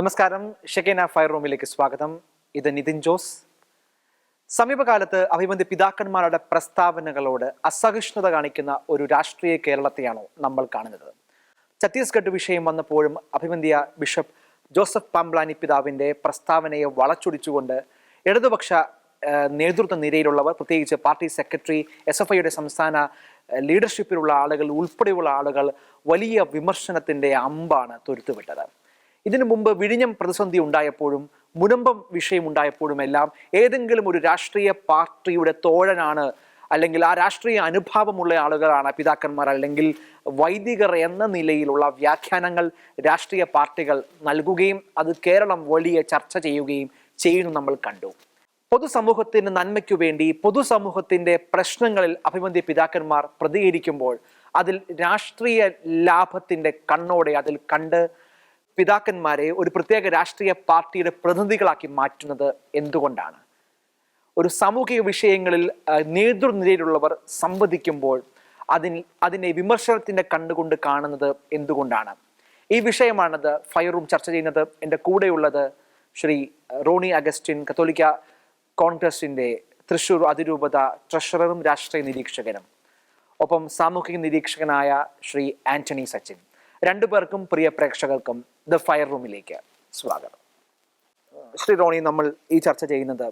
നമസ്കാരം. ഷെക്കേന ഫയർ റൂമിലേക്ക് സ്വാഗതം. ഇത് നിതിൻ ജോസ്. സമീപകാലത്ത് അഭിമന്യ പിതാക്കന്മാരുടെ പ്രസ്താവനകളോട് അസഹിഷ്ണുത കാണിക്കുന്ന ഒരു രാഷ്ട്രീയ കേരളത്തെയാണോ നമ്മൾ കാണുന്നത്? ഛത്തീസ്ഗഡ് വിഷയം വന്നപ്പോഴും അഭിമന്യ ബിഷപ്പ് ജോസഫ് പാംബ്ലാനി പിതാവിന്റെ പ്രസ്താവനയെ വളച്ചൊടിച്ചുകൊണ്ട് ഇടതുപക്ഷ നേതൃത്വ നിരയിലുള്ളവർ പ്രത്യേകിച്ച് പാർട്ടി സെക്രട്ടറി എസ് എഫ് ഐയുടെ സംസ്ഥാന ലീഡർഷിപ്പിലുള്ള ആളുകൾ ഉൾപ്പെടെയുള്ള ആളുകൾ വലിയ വിമർശനത്തിന്റെ അമ്പാണ് തൊരുത്തുവിട്ടത്. ഇതിനു മുമ്പ് വിഴിഞ്ഞം പ്രതിസന്ധി ഉണ്ടായപ്പോഴും മുനമ്പം വിഷയം ഉണ്ടായപ്പോഴും എല്ലാം ഏതെങ്കിലും ഒരു രാഷ്ട്രീയ പാർട്ടിയുടെ തോഴനാണ് അല്ലെങ്കിൽ ആ രാഷ്ട്രീയ അനുഭാവമുള്ള ആളുകളാണ് പിതാക്കന്മാർ അല്ലെങ്കിൽ വൈദികർ എന്ന നിലയിലുള്ള വ്യാഖ്യാനങ്ങൾ രാഷ്ട്രീയ പാർട്ടികൾ നൽകുകയും അത് കേരളം വലിയ ചർച്ച ചെയ്യുകയും ചെയ്യുന്നു നമ്മൾ കണ്ടു. പൊതുസമൂഹത്തിന് നന്മയ്ക്കു വേണ്ടി പൊതുസമൂഹത്തിന്റെ പ്രശ്നങ്ങളിൽ അഭിമന്യ പിതാക്കന്മാർ പ്രതികരിക്കുമ്പോൾ അതിൽ രാഷ്ട്രീയ ലാഭത്തിന്റെ കണ്ണോടെ അതിൽ കണ്ട് പിതാക്കന്മാരെ ഒരു പ്രത്യേക രാഷ്ട്രീയ പാർട്ടിയുടെ പ്രതിനിധികളാക്കി മാറ്റുന്നത് എന്തുകൊണ്ടാണ്? ഒരു സാമൂഹിക വിഷയങ്ങളിൽ നേതൃനിരയിലുള്ളവർ സംവദിക്കുമ്പോൾ അതിൽ അതിനെ വിമർശനത്തിന്റെ കണ്ണുകൊണ്ട് കാണുന്നത് എന്തുകൊണ്ടാണ്? ഈ വിഷയമാണത് ഫയർ റൂം ചർച്ച ചെയ്യുന്നത്. എന്റെ കൂടെയുള്ളത് ശ്രീ റോണി അഗസ്റ്റിൻ കത്തോലിക്ക കോൺഗ്രസിന്റെ തൃശൂർ അതിരൂപത ട്രഷററും രാഷ്ട്രീയ നിരീക്ഷകനും. ഒപ്പം സാമൂഹിക നിരീക്ഷകനായ ശ്രീ ആന്റണി സച്ചിൻ. രണ്ടുപേർക്കും പ്രിയ പ്രേക്ഷകർക്കും ദ ഫയർ റൂമിലേക്ക് സ്വാഗതം. ശ്രീ റോണി നമ്മൾ ഈ ചർച്ച ചെയ്യുന്നത്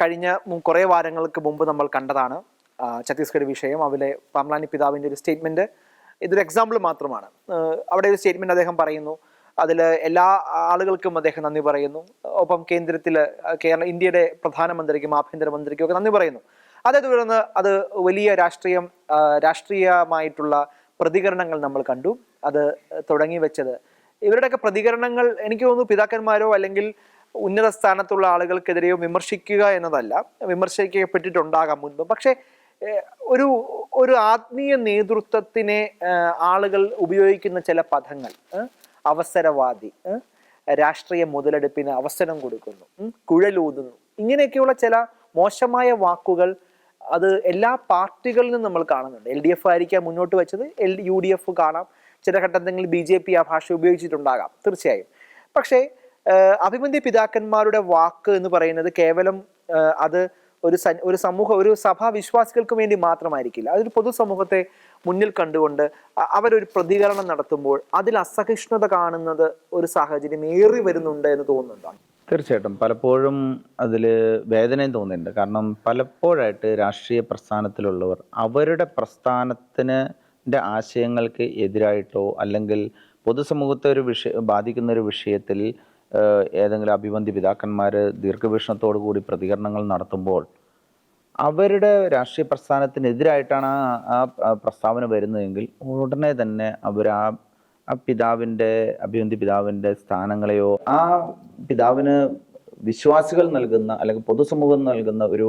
കഴിഞ്ഞ കുറേ വാരങ്ങൾക്ക് മുമ്പ് നമ്മൾ കണ്ടതാണ് ഛത്തീസ്ഗഡ് വിഷയം. അവിടെ പാംലാനി പിതാവിന്റെ ഒരു സ്റ്റേറ്റ്മെന്റ്. ഇതൊരു എക്സാമ്പിൾ മാത്രമാണ്. അവിടെ ഒരു സ്റ്റേറ്റ്മെന്റ് അദ്ദേഹം പറയുന്നു. അതിൽ എല്ലാ ആളുകൾക്കും അദ്ദേഹം നന്ദി പറയുന്നു. ഒപ്പം കേന്ദ്രത്തിൽ കേരള ഇന്ത്യയുടെ പ്രധാനമന്ത്രിക്കും ആഭ്യന്തരമന്ത്രിക്കും ഒക്കെ നന്ദി പറയുന്നു. അതേ തുടർന്ന് അത് വലിയ രാഷ്ട്രീയം രാഷ്ട്രീയമായിട്ടുള്ള പ്രതികരണങ്ങൾ നമ്മൾ കണ്ടു. അത് തുടങ്ങി വെച്ചത് ഇവരുടെയൊക്കെ പ്രതികരണങ്ങൾ എനിക്ക് തോന്നുന്നു പിതാക്കന്മാരോ അല്ലെങ്കിൽ ഉന്നത സ്ഥാനത്തുള്ള ആളുകൾക്കെതിരെയോ വിമർശിക്കുക എന്നതല്ല. വിമർശിക്കപ്പെട്ടിട്ടുണ്ടാകാം മുൻപ്. പക്ഷേ ഒരു ഒരു ആത്മീയ നേതൃത്വത്തിനെ ആളുകൾ ഉപയോഗിക്കുന്ന ചില പദങ്ങൾ അവസരവാദി രാഷ്ട്രീയ മുതലെടുപ്പിന് അവസരം കൊടുക്കുന്നു കുഴലൂതുന്നു. ഇങ്ങനെയൊക്കെയുള്ള ചില മോശമായ വാക്കുകൾ അത് എല്ലാ പാർട്ടികളിലും നമ്മൾ കാണുന്നുണ്ട്. എൽ ഡി എഫ് ആയിരിക്കാം മുന്നോട്ട് വെച്ചത് എൽ യു ഡി എഫ് കാണാം. ചില ഘട്ടത്തിൽ ബി ജെ പി ആ ഭാഷ ഉപയോഗിച്ചിട്ടുണ്ടാകാം. തീർച്ചയായും. പക്ഷേ അഭിമന്തി പിതാക്കന്മാരുടെ വാക്ക് എന്ന് പറയുന്നത് കേവലം അത് ഒരു ഒരു സമൂഹ ഒരു സഭാ വിശ്വാസികൾക്ക് വേണ്ടി മാത്രമായിരിക്കില്ല. അതൊരു പൊതുസമൂഹത്തെ മുന്നിൽ കണ്ടുകൊണ്ട് അവരൊരു പ്രതികരണം നടത്തുമ്പോൾ അതിൽ അസഹിഷ്ണുത കാണുന്നത് ഒരു സാഹചര്യം ഏറി വരുന്നുണ്ട് എന്ന് തോന്നുന്നുണ്ടോ? തീർച്ചയായിട്ടും. പലപ്പോഴും അതിൽ വേദനയും തോന്നുന്നുണ്ട്. കാരണം പലപ്പോഴായിട്ട് രാഷ്ട്രീയ പ്രസ്ഥാനത്തിലുള്ളവർ അവരുടെ പ്രസ്ഥാനത്തിന് ആശയങ്ങൾക്ക് എതിരായിട്ടോ അല്ലെങ്കിൽ പൊതുസമൂഹത്തെ ഒരു വിഷയ ബാധിക്കുന്ന ഒരു വിഷയത്തിൽ ഏതെങ്കിലും അഭിബന്ധി പിതാക്കന്മാർ ദീർഘവീക്ഷണത്തോടു കൂടി പ്രതികരണങ്ങൾ നടത്തുമ്പോൾ അവരുടെ രാഷ്ട്രീയ പ്രസ്ഥാനത്തിനെതിരായിട്ടാണ് ആ- പ്രസ്താവന വരുന്നതെങ്കിൽ ഉടനെ തന്നെ അവർ ആ ആ പിതാവിന്റെ അഭിവന്തി പിതാവിന്റെ സ്ഥാനങ്ങളെയോ ആ പിതാവിന് വിശ്വാസികൾ നൽകുന്ന അല്ലെങ്കിൽ പൊതുസമൂഹം നൽകുന്ന ഒരു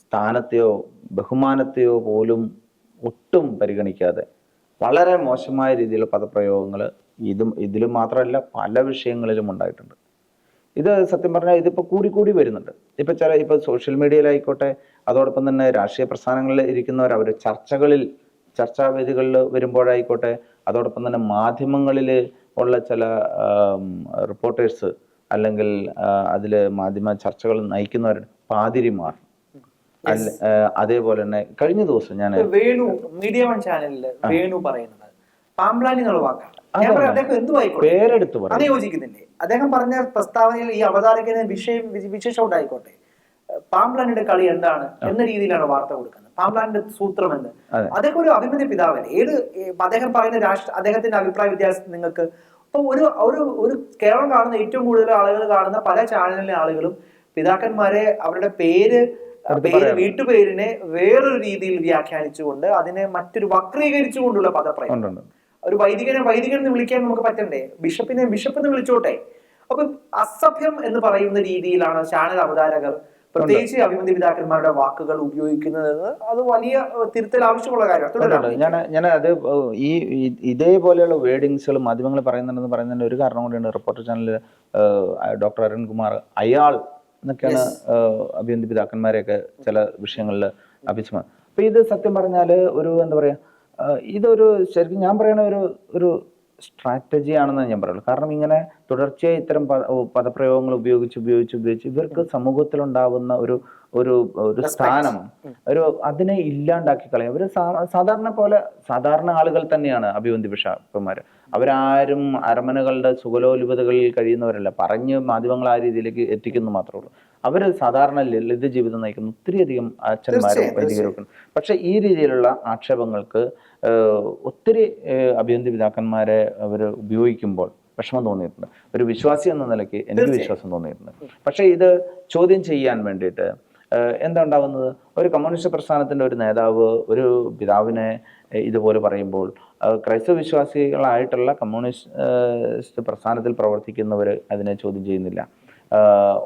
സ്ഥാനത്തെയോ ബഹുമാനത്തെയോ പോലും ഒട്ടും പരിഗണിക്കാതെ വളരെ മോശമായ രീതിയിലുള്ള പദപ്രയോഗങ്ങൾ ഇതും ഇതിലും മാത്രമല്ല പല വിഷയങ്ങളിലും ഉണ്ടായിട്ടുണ്ട്. ഇത് സത്യം പറഞ്ഞാൽ ഇതിപ്പോൾ കൂടി കൂടി വരുന്നുണ്ട്. ഇപ്പം ചില ഇപ്പോൾ സോഷ്യൽ മീഡിയയിലായിക്കോട്ടെ അതോടൊപ്പം തന്നെ രാഷ്ട്രീയ പ്രസ്ഥാനങ്ങളിൽ ഇരിക്കുന്നവർ അവർ ചർച്ചകളിൽ ചർച്ചാവേദികളിൽ വരുമ്പോഴായിക്കോട്ടെ അതോടൊപ്പം തന്നെ മാധ്യമങ്ങളിൽ ഉള്ള ചില റിപ്പോർട്ടേഴ്സ് അല്ലെങ്കിൽ അതിൽ മാധ്യമ ചർച്ചകൾ നയിക്കുന്നവർ പാതിരിമാർ അതേപോലെ തന്നെ കഴിഞ്ഞ ദിവസം ഞാൻ വേണു മീഡിയ വൺ ചാനലിൽ വേണു പറയുന്നത് പാമ്പ്ലാനി എന്നുള്ള വാക്കാണ്. പേരെടുത്ത് അത് യോജിക്കുന്നില്ലേ? അദ്ദേഹം പറഞ്ഞ പ്രസ്താവനയിൽ ഈ അവതാരകന് വിഷയം വിശേഷം ഉണ്ടായിക്കോട്ടെ. പാംപ്ലാനിയുടെ കളി എന്താണ് എന്ന രീതിയിലാണ് വാർത്ത കൊടുക്കുന്നത്. പാംപ്ലാനിന്റെ സൂത്രം എന്ന്. അദ്ദേഹം ഒരു അഭിമന്യ പിതാവല്ലേ? ഏത് അദ്ദേഹം പറയുന്ന രാഷ്ട്ര അദ്ദേഹത്തിന്റെ അഭിപ്രായ വ്യത്യാസം നിങ്ങൾക്ക്? ഇപ്പൊ ഒരു ഒരു ഒരു കേരളം കാണുന്ന ഏറ്റവും കൂടുതൽ ആളുകൾ കാണുന്ന പല ചാനലിലെ ആളുകളും പിതാക്കന്മാരെ അവരുടെ പേര്. വീട്ടുപേരിനെ വേറൊരു രീതിയിൽ വ്യാഖ്യാനിച്ചുകൊണ്ട് അതിനെ മറ്റൊരു വക്രീകരിച്ചുകൊണ്ടുള്ള പദപ്രയോഗം. ഒരു വൈദികനെ വൈദികൻ എന്ന് വിളിക്കാൻ നമുക്ക് പറ്റണ്ടേ? ബിഷപ്പിനെ ബിഷപ്പ് എന്ന് വിളിച്ചോട്ടെ? അപ്പൊ അസഭ്യം എന്ന് പറയുന്ന രീതിയിലാണ് ചാനൽ അവതാരകർ പ്രത്യേകിച്ച് അഭിമന്യ പിതാക്കന്മാരുടെ വാക്കുകൾ ഉപയോഗിക്കുന്നത് അത് വലിയ തിരുത്തൽ ആവശ്യമുള്ള കാര്യമാണ്. ഞാൻ ഞാൻ അത് ഈ ഇതേപോലെയുള്ള വേർഡിങ്സുകൾ മാധ്യമങ്ങൾ പറയുന്നുണ്ടെന്ന് പറയുന്നതിന്റെ ഒരു കാരണം കൂടിയാണ് റിപ്പോർട്ടർ ചാനലിൽ ഡോക്ടർ അരുൺകുമാർ അയാൾ എന്നൊക്കെയാണ് അഭിയന്തി പിതാക്കന്മാരെയൊക്കെ ചില വിഷയങ്ങളിൽ അഭിസ്മ അപ്പൊ ഇത് സത്യം പറഞ്ഞാൽ ഒരു എന്താ പറയാ ഇതൊരു ശരിക്കും ഞാൻ പറയണ ഒരു ഒരു സ്ട്രാറ്റജി ആണെന്ന് ഞാൻ പറയുള്ളൂ. കാരണം ഇങ്ങനെ തുടർച്ചയായി ഇത്തരം പദപ്രയോഗങ്ങൾ ഉപയോഗിച്ച് ഉപയോഗിച്ച് ഉപയോഗിച്ച് ഇവർക്ക് സമൂഹത്തിലുണ്ടാവുന്ന ഒരു ഒരു ഒരു സ്ഥാനം ഒരു അതിനെ ഇല്ലാണ്ടാക്കി കളയും. അവർ സാധാരണ പോലെ സാധാരണ ആളുകൾ തന്നെയാണ് അഭിവന്തി ബിഷപ്പന്മാർ അവരാരും അരമനകളുടെ സുഖലോലുപതകളിൽ കഴിയുന്നവരല്ല. പറഞ്ഞ് മാധ്യമങ്ങൾ ആ രീതിയിലേക്ക് എത്തിക്കുന്നു മാത്രമേ ഉള്ളൂ. അവർ സാധാരണ ലളിത ജീവിതം നയിക്കുന്ന ഒത്തിരിയധികം അച്ഛന്മാരും വൈദികരും പക്ഷെ ഈ രീതിയിലുള്ള ആക്ഷേപങ്ങൾക്ക് ഒത്തിരി അഭിവന്തി പിതാക്കന്മാരെ അവർ ഉപയോഗിക്കുമ്പോൾ വിഷമം തോന്നിയിട്ടുണ്ട്. ഒരു വിശ്വാസി എന്ന നിലയ്ക്ക് എനിക്ക് വിശ്വാസം തോന്നിയിട്ടുണ്ട്. പക്ഷേ ഇത് ചോദ്യം ചെയ്യാൻ വേണ്ടിയിട്ട് എന്താ ഉണ്ടാവുന്നത്? ഒരു കമ്മ്യൂണിസ്റ്റ് പ്രസ്ഥാനത്തിന്റെ ഒരു നേതാവ് ഒരു പിതാവിനെ ഇതുപോലെ പറയുമ്പോൾ ക്രൈസ്തവ വിശ്വാസികളായിട്ടുള്ള കമ്മ്യൂണിസ്റ്റ് പ്രസ്ഥാനത്തിൽ പ്രവർത്തിക്കുന്നവർ അതിനെ ചോദ്യം ചെയ്യുന്നില്ല.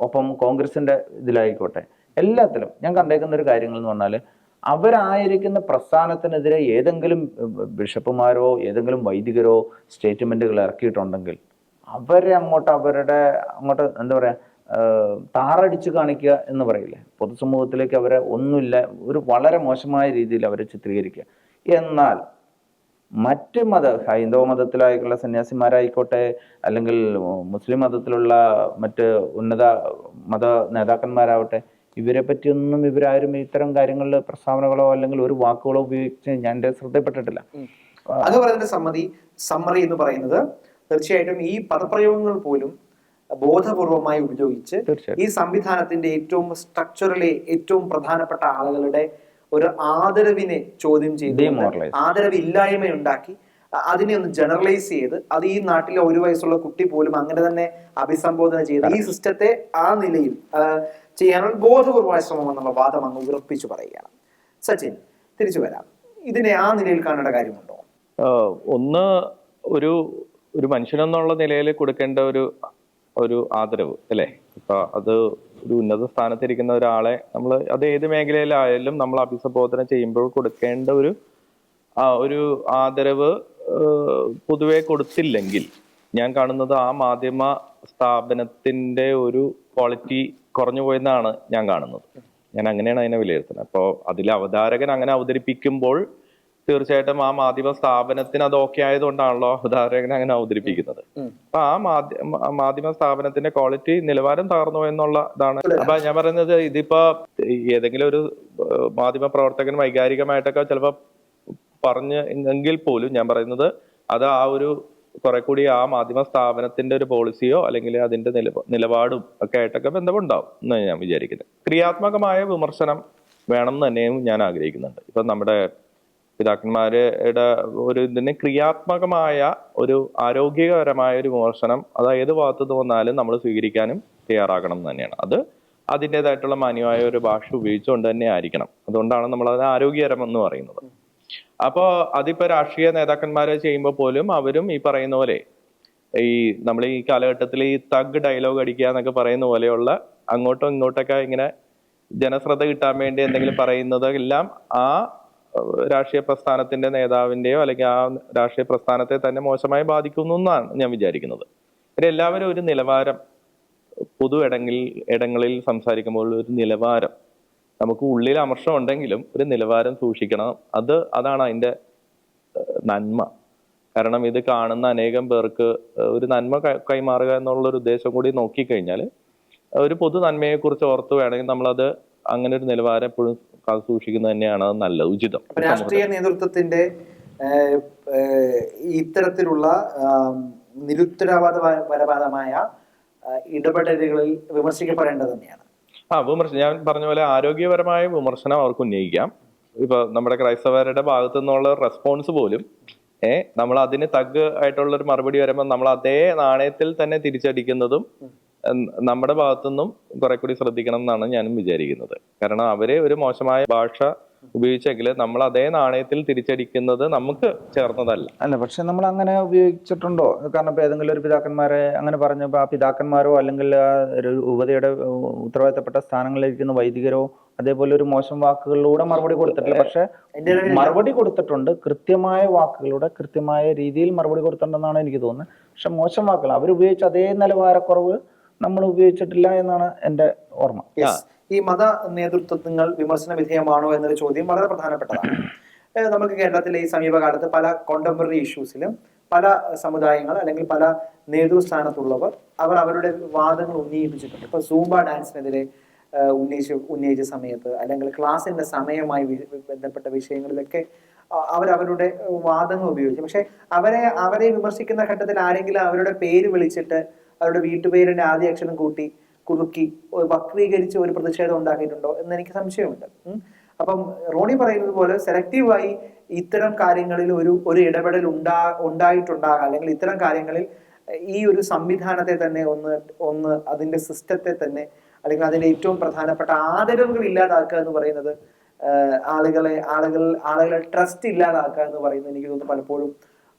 ഒപ്പം കോൺഗ്രസിന്റെ ഇതിലായിക്കോട്ടെ. എല്ലാത്തിലും ഞാൻ കണ്ടേക്കുന്ന ഒരു കാര്യങ്ങൾ എന്ന് പറഞ്ഞാൽ അവരായിരിക്കുന്ന പ്രസ്ഥാനത്തിനെതിരെ ഏതെങ്കിലും ബിഷപ്പുമാരോ ഏതെങ്കിലും വൈദികരോ സ്റ്റേറ്റ്മെന്റുകൾ ഇറക്കിയിട്ടുണ്ടെങ്കിൽ അവരെ അങ്ങോട്ട് അവരുടെ അങ്ങോട്ട് എന്താ പറയാ താറടിച്ചു താറടിച്ച് കാണിക്കുക എന്ന് പറയില്ലേ? പൊതുസമൂഹത്തിലേക്ക് അവരെ ഒന്നുമില്ല ഒരു വളരെ മോശമായ രീതിയിൽ അവരെ ചിത്രീകരിക്കുക. എന്നാൽ മറ്റ് മത ഹൈന്ദവ മതത്തിലായിട്ടുള്ള സന്യാസിമാരായിക്കോട്ടെ അല്ലെങ്കിൽ മുസ്ലിം മതത്തിലുള്ള മറ്റ് ഉന്നത മത നേതാക്കന്മാരാവട്ടെ ഇവരെ പറ്റിയൊന്നും ഇവരാരും ഇത്തരം കാര്യങ്ങളിൽ പ്രസ്താവനകളോ അല്ലെങ്കിൽ ഒരു വാക്കുകളോ ഉപയോഗിച്ച് ഞാൻ എന്റെ ശ്രദ്ധപ്പെട്ടിട്ടില്ല അത് പറയുന്ന സമ്മതി സമ്മറി എന്ന് പറയുന്നത് തീർച്ചയായിട്ടും ഈ പദപ്രയോഗങ്ങൾ പോലും ബോധപൂർവമായി ഉപയോഗിച്ച് ഈ സംവിധാനത്തിന്റെ ഏറ്റവും സ്ട്രക്ചറിലെ ഏറ്റവും പ്രധാനപ്പെട്ട ആളുകളുടെ ഒരു ആദരവിനെ ചോദ്യം ചെയ്ത്. ആദരവില്ലായ്മ ഉണ്ടാക്കി അതിനെ ഒന്ന് ജനറലൈസ് ചെയ്ത് അത് ഈ നാട്ടിലെ ഒരു വയസ്സുള്ള കുട്ടി പോലും അങ്ങനെ തന്നെ അഭിസംബോധന ചെയ്ത് ഈ സിസ്റ്റത്തെ ആ നിലയിൽ ചെയ്യാനുള്ള ബോധപൂർവമായ ശ്രമം എന്നുള്ള വാദം അങ്ങ് ഉറപ്പിച്ചു പറയുകയാണ്. സച്ചിൻ തിരിച്ചു വരാം. ഇതിനെ ആ നിലയിൽ കാണേണ്ട കാര്യമുണ്ടോ? ഒന്ന് ഒരു ഒരു മനുഷ്യനെന്നുള്ള നിലയിൽ കൊടുക്കേണ്ട ഒരു ഒരു ആദരവ് അല്ലേ? ഇപ്പൊ അത് ഒരു ഉന്നത സ്ഥാനത്തിരിക്കുന്ന ഒരാളെ നമ്മൾ അത് ഏത് മേഖലയിലായാലും നമ്മൾ അഭിസംബോധന ചെയ്യുമ്പോൾ കൊടുക്കേണ്ട ഒരു ഒരു ആദരവ് പൊതുവെ കൊടുത്തില്ലെങ്കിൽ ഞാൻ കാണുന്നത് ആ മാധ്യമ സ്ഥാപനത്തിന്റെ ഒരു ക്വാളിറ്റി കുറഞ്ഞു പോയെന്നാണ് ഞാൻ കാണുന്നത്. ഞാൻ അങ്ങനെയാണ് അതിനെ വിലയിരുത്തുന്നത്. അപ്പോൾ അതിൽ അവതാരകൻ അങ്ങനെ അവതരിപ്പിക്കുമ്പോൾ തീർച്ചയായിട്ടും ആ മാധ്യമ സ്ഥാപനത്തിന് അത് ഓക്കെ ആയതുകൊണ്ടാണല്ലോ ഉദാഹരണം അങ്ങനെ അവതരിപ്പിക്കുന്നത്. അപ്പൊ ആ മാധ്യമ മാധ്യമ സ്ഥാപനത്തിന്റെ ക്വാളിറ്റി നിലവാരം തകർന്നു എന്നുള്ള ഇതാണ്. അപ്പൊ ഞാൻ പറയുന്നത് ഇതിപ്പോ ഏതെങ്കിലും ഒരു മാധ്യമ പ്രവർത്തകൻ വൈകാരികമായിട്ടൊക്കെ ചിലപ്പോ പറഞ്ഞ് എങ്കിൽ പോലും ഞാൻ പറയുന്നത് അത് ആ ഒരു കുറെ കൂടി ആ മാധ്യമ സ്ഥാപനത്തിന്റെ ഒരു പോളിസിയോ അല്ലെങ്കിൽ അതിന്റെ നില നിലപാടും ഒക്കെ ആയിട്ടൊക്കെ ബന്ധമുണ്ടാവും എന്ന് ഞാൻ വിചാരിക്കുന്നത്. ക്രിയാത്മകമായ വിമർശനം വേണം എന്ന് തന്നെയും ഞാൻ ആഗ്രഹിക്കുന്നുണ്ട്. ഇപ്പൊ നമ്മുടെ പിതാക്കന്മാരുടെ ഒരു ഇതിന് ക്രിയാത്മകമായ ഒരു ആരോഗ്യകരമായ ഒരു വിമർശനം അത് ഏത് ഭാഗത്തു നിന്ന് വന്നാലും നമ്മൾ സ്വീകരിക്കാനും തയ്യാറാകണം എന്ന് തന്നെയാണ്. അത് അതിന്റെതായിട്ടുള്ള മാന്യമായ ഒരു ഭാഷ ഉപയോഗിച്ചുകൊണ്ട് തന്നെ ആയിരിക്കണം. അതുകൊണ്ടാണ് നമ്മൾ അത് ആരോഗ്യകരം എന്ന് പറയുന്നത്. അപ്പോൾ അതിപ്പോ രാഷ്ട്രീയ നേതാക്കന്മാരെ ചെയ്യുമ്പോൾ പോലും അവരും ഈ പറയുന്ന പോലെ ഈ നമ്മൾ ഈ കാലഘട്ടത്തിൽ ഈ തഗ് ഡയലോഗ് അടിക്കുക എന്നൊക്കെ പറയുന്ന പോലെയുള്ള അങ്ങോട്ടും ഇങ്ങോട്ടൊക്കെ ഇങ്ങനെ ജനശ്രദ്ധ കിട്ടാൻ വേണ്ടി എന്തെങ്കിലും പറയുന്നത് എല്ലാം ആ രാഷ്ട്രീയ പ്രസ്ഥാനത്തിന്റെ നേതാവിന്റെയോ അല്ലെങ്കിൽ ആ രാഷ്ട്രീയ പ്രസ്ഥാനത്തെ തന്നെ മോശമായി ബാധിക്കുന്നു എന്നാണ് ഞാൻ വിചാരിക്കുന്നത്. എല്ലാവരും ഒരു നിലവാരം പൊതു ഇടങ്ങളിൽ ഇടങ്ങളിൽ സംസാരിക്കുമ്പോൾ ഒരു നിലവാരം നമുക്ക് ഉള്ളിൽ അമർഷം ഉണ്ടെങ്കിലും ഒരു നിലവാരം സൂക്ഷിക്കണം. അത് അതാണ് അതിന്റെ നന്മ. കാരണം ഇത് കാണുന്ന അനേകം പേർക്ക് ഒരു നന്മ കൈമാറുക എന്നുള്ള ഒരു ഉദ്ദേശം കൂടി നോക്കിക്കഴിഞ്ഞാൽ ഒരു പൊതു നന്മയെ കുറിച്ച് ഓർത്ത് വേണമെങ്കിൽ നമ്മളത് അങ്ങനെ ഒരു നിലവാരം എപ്പോഴും കാത്തു സൂക്ഷിക്കുന്നത് തന്നെയാണ് അത് നല്ലത് ഉചിതം. രാഷ്ട്രീയ നേതൃത്വത്തിന്റെ ഏഹ്, ഏഹ്, ഇത്തരത്തിലുള്ള നിരുത്തരവാദപരമായ ഇടപെടലുകളിൽ വിമർശിക്കപ്പെടേണ്ടത് തന്നെയാണ്. ആ വിമർശനം ഞാൻ പറഞ്ഞ പോലെ ആരോഗ്യപരമായ വിമർശനം അവർക്ക് ഉന്നയിക്കാം. ഇപ്പൊ നമ്മുടെ ക്രൈസ്തവരുടെ ഭാഗത്തു നിന്നുള്ള റെസ്പോൺസ് പോലും ഏ നമ്മൾ അതിന് തഗ് ആയിട്ടുള്ള ഒരു മറുപടി വരുമ്പോൾ നമ്മൾ അതേ നാണയത്തിൽ തന്നെ തിരിച്ചടിക്കുന്നതും നമ്മുടെ ഭാഗത്തുനിന്നും കുറെ കൂടി ശ്രദ്ധിക്കണം എന്നാണ് ഞാനും വിചാരിക്കുന്നത്. കാരണം അവരെ ഒരു മോശമായ ഭാഷ ഉപയോഗിച്ചെങ്കിൽ നമ്മൾ അതേ നാണയത്തിൽ തിരിച്ചടിക്കുന്നത് നമുക്ക് ചേർന്നതല്ല. അല്ല പക്ഷെ നമ്മൾ അങ്ങനെ ഉപയോഗിച്ചിട്ടുണ്ടോ? കാരണം ഇപ്പൊ ഏതെങ്കിലും ഒരു പിതാക്കന്മാരെ അങ്ങനെ പറഞ്ഞപ്പോൾ ആ പിതാക്കന്മാരോ അല്ലെങ്കിൽ ആ ഒരു ഉപതയുടെ ഉത്തരവാദിത്തപ്പെട്ട സ്ഥാനങ്ങളിലിരിക്കുന്ന വൈദികരോ അതേപോലെ ഒരു മോശം വാക്കുകളിലൂടെ മറുപടി കൊടുത്തിട്ടില്ല. പക്ഷെ മറുപടി കൊടുത്തിട്ടുണ്ട്. കൃത്യമായ വാക്കുകളുടെ കൃത്യമായ രീതിയിൽ മറുപടി കൊടുത്തിട്ടുണ്ടെന്നാണ് എനിക്ക് തോന്നുന്നത്. പക്ഷെ മോശം വാക്കുകൾ അവരുപയോഗിച്ച അതേ നിലവാരക്കുറവ് നമ്മൾ ഉപയോഗിച്ചിട്ടില്ല എന്നാണ് എന്റെ ഓർമ്മ. Yes. ഈ മത നേതൃത്വങ്ങൾ വിമർശന വിധേയമാണോ എന്നൊരു ചോദ്യം വളരെ പ്രധാനപ്പെട്ടതാണ്. നമുക്ക് കേരളത്തിലെ ഈ സമീപകാലത്ത് പല കോണ്ടംപററി ഇഷ്യൂസിലും പല സമുദായങ്ങൾ അല്ലെങ്കിൽ പല നേതൃസ്ഥാനത്തുള്ളവർ അവർ അവരുടെ വാദങ്ങൾ ഉന്നയിപ്പിച്ചിട്ടുണ്ട്. ഇപ്പൊ സൂംബ ഡാൻസിനെതിരെ ഉന്നയിച്ച് ഉന്നയിച്ച സമയത്ത് അല്ലെങ്കിൽ ക്ലാസ്സിന്റെ സമയമായി ബന്ധപ്പെട്ട വിഷയങ്ങളിലൊക്കെ അവരവരുടെ വാദങ്ങൾ ഉപയോഗിച്ചു. പക്ഷെ അവരെ അവരെ വിമർശിക്കുന്ന ഘട്ടത്തിൽ ആരെങ്കിലും അവരുടെ പേര് വിളിച്ചിട്ട് അവരുടെ വീട്ടുപേരിന്റെ ആദ്യ അക്ഷരം കൂട്ടി കുറുക്കി ഒരു വക്രീകരിച്ച് ഒരു പ്രതിഷേധം ഉണ്ടാക്കിയിട്ടുണ്ടോ എന്ന് എനിക്ക് സംശയമുണ്ട് അപ്പം റോണി പറയുന്നത് പോലെ സെലക്റ്റീവായി ഇത്തരം കാര്യങ്ങളിൽ ഒരു ഒരു ഇടപെടൽ ഉണ്ടാ ഉണ്ടായിട്ടുണ്ടാകാം. അല്ലെങ്കിൽ ഇത്തരം കാര്യങ്ങളിൽ ഈ ഒരു സംവിധാനത്തെ തന്നെ ഒന്ന് ഒന്ന് അതിന്റെ സിസ്റ്റത്തെ തന്നെ അല്ലെങ്കിൽ അതിന്റെ ഏറ്റവും പ്രധാനപ്പെട്ട ആദരവുകൾ ഇല്ലാതാക്കുക എന്ന് പറയുന്നത് ആളുകളെ ആളുകൾ ആളുകളെ ട്രസ്റ്റ് ഇല്ലാതാക്കുക എന്ന് പറയുന്നത് എനിക്ക് തോന്നുന്നു പലപ്പോഴും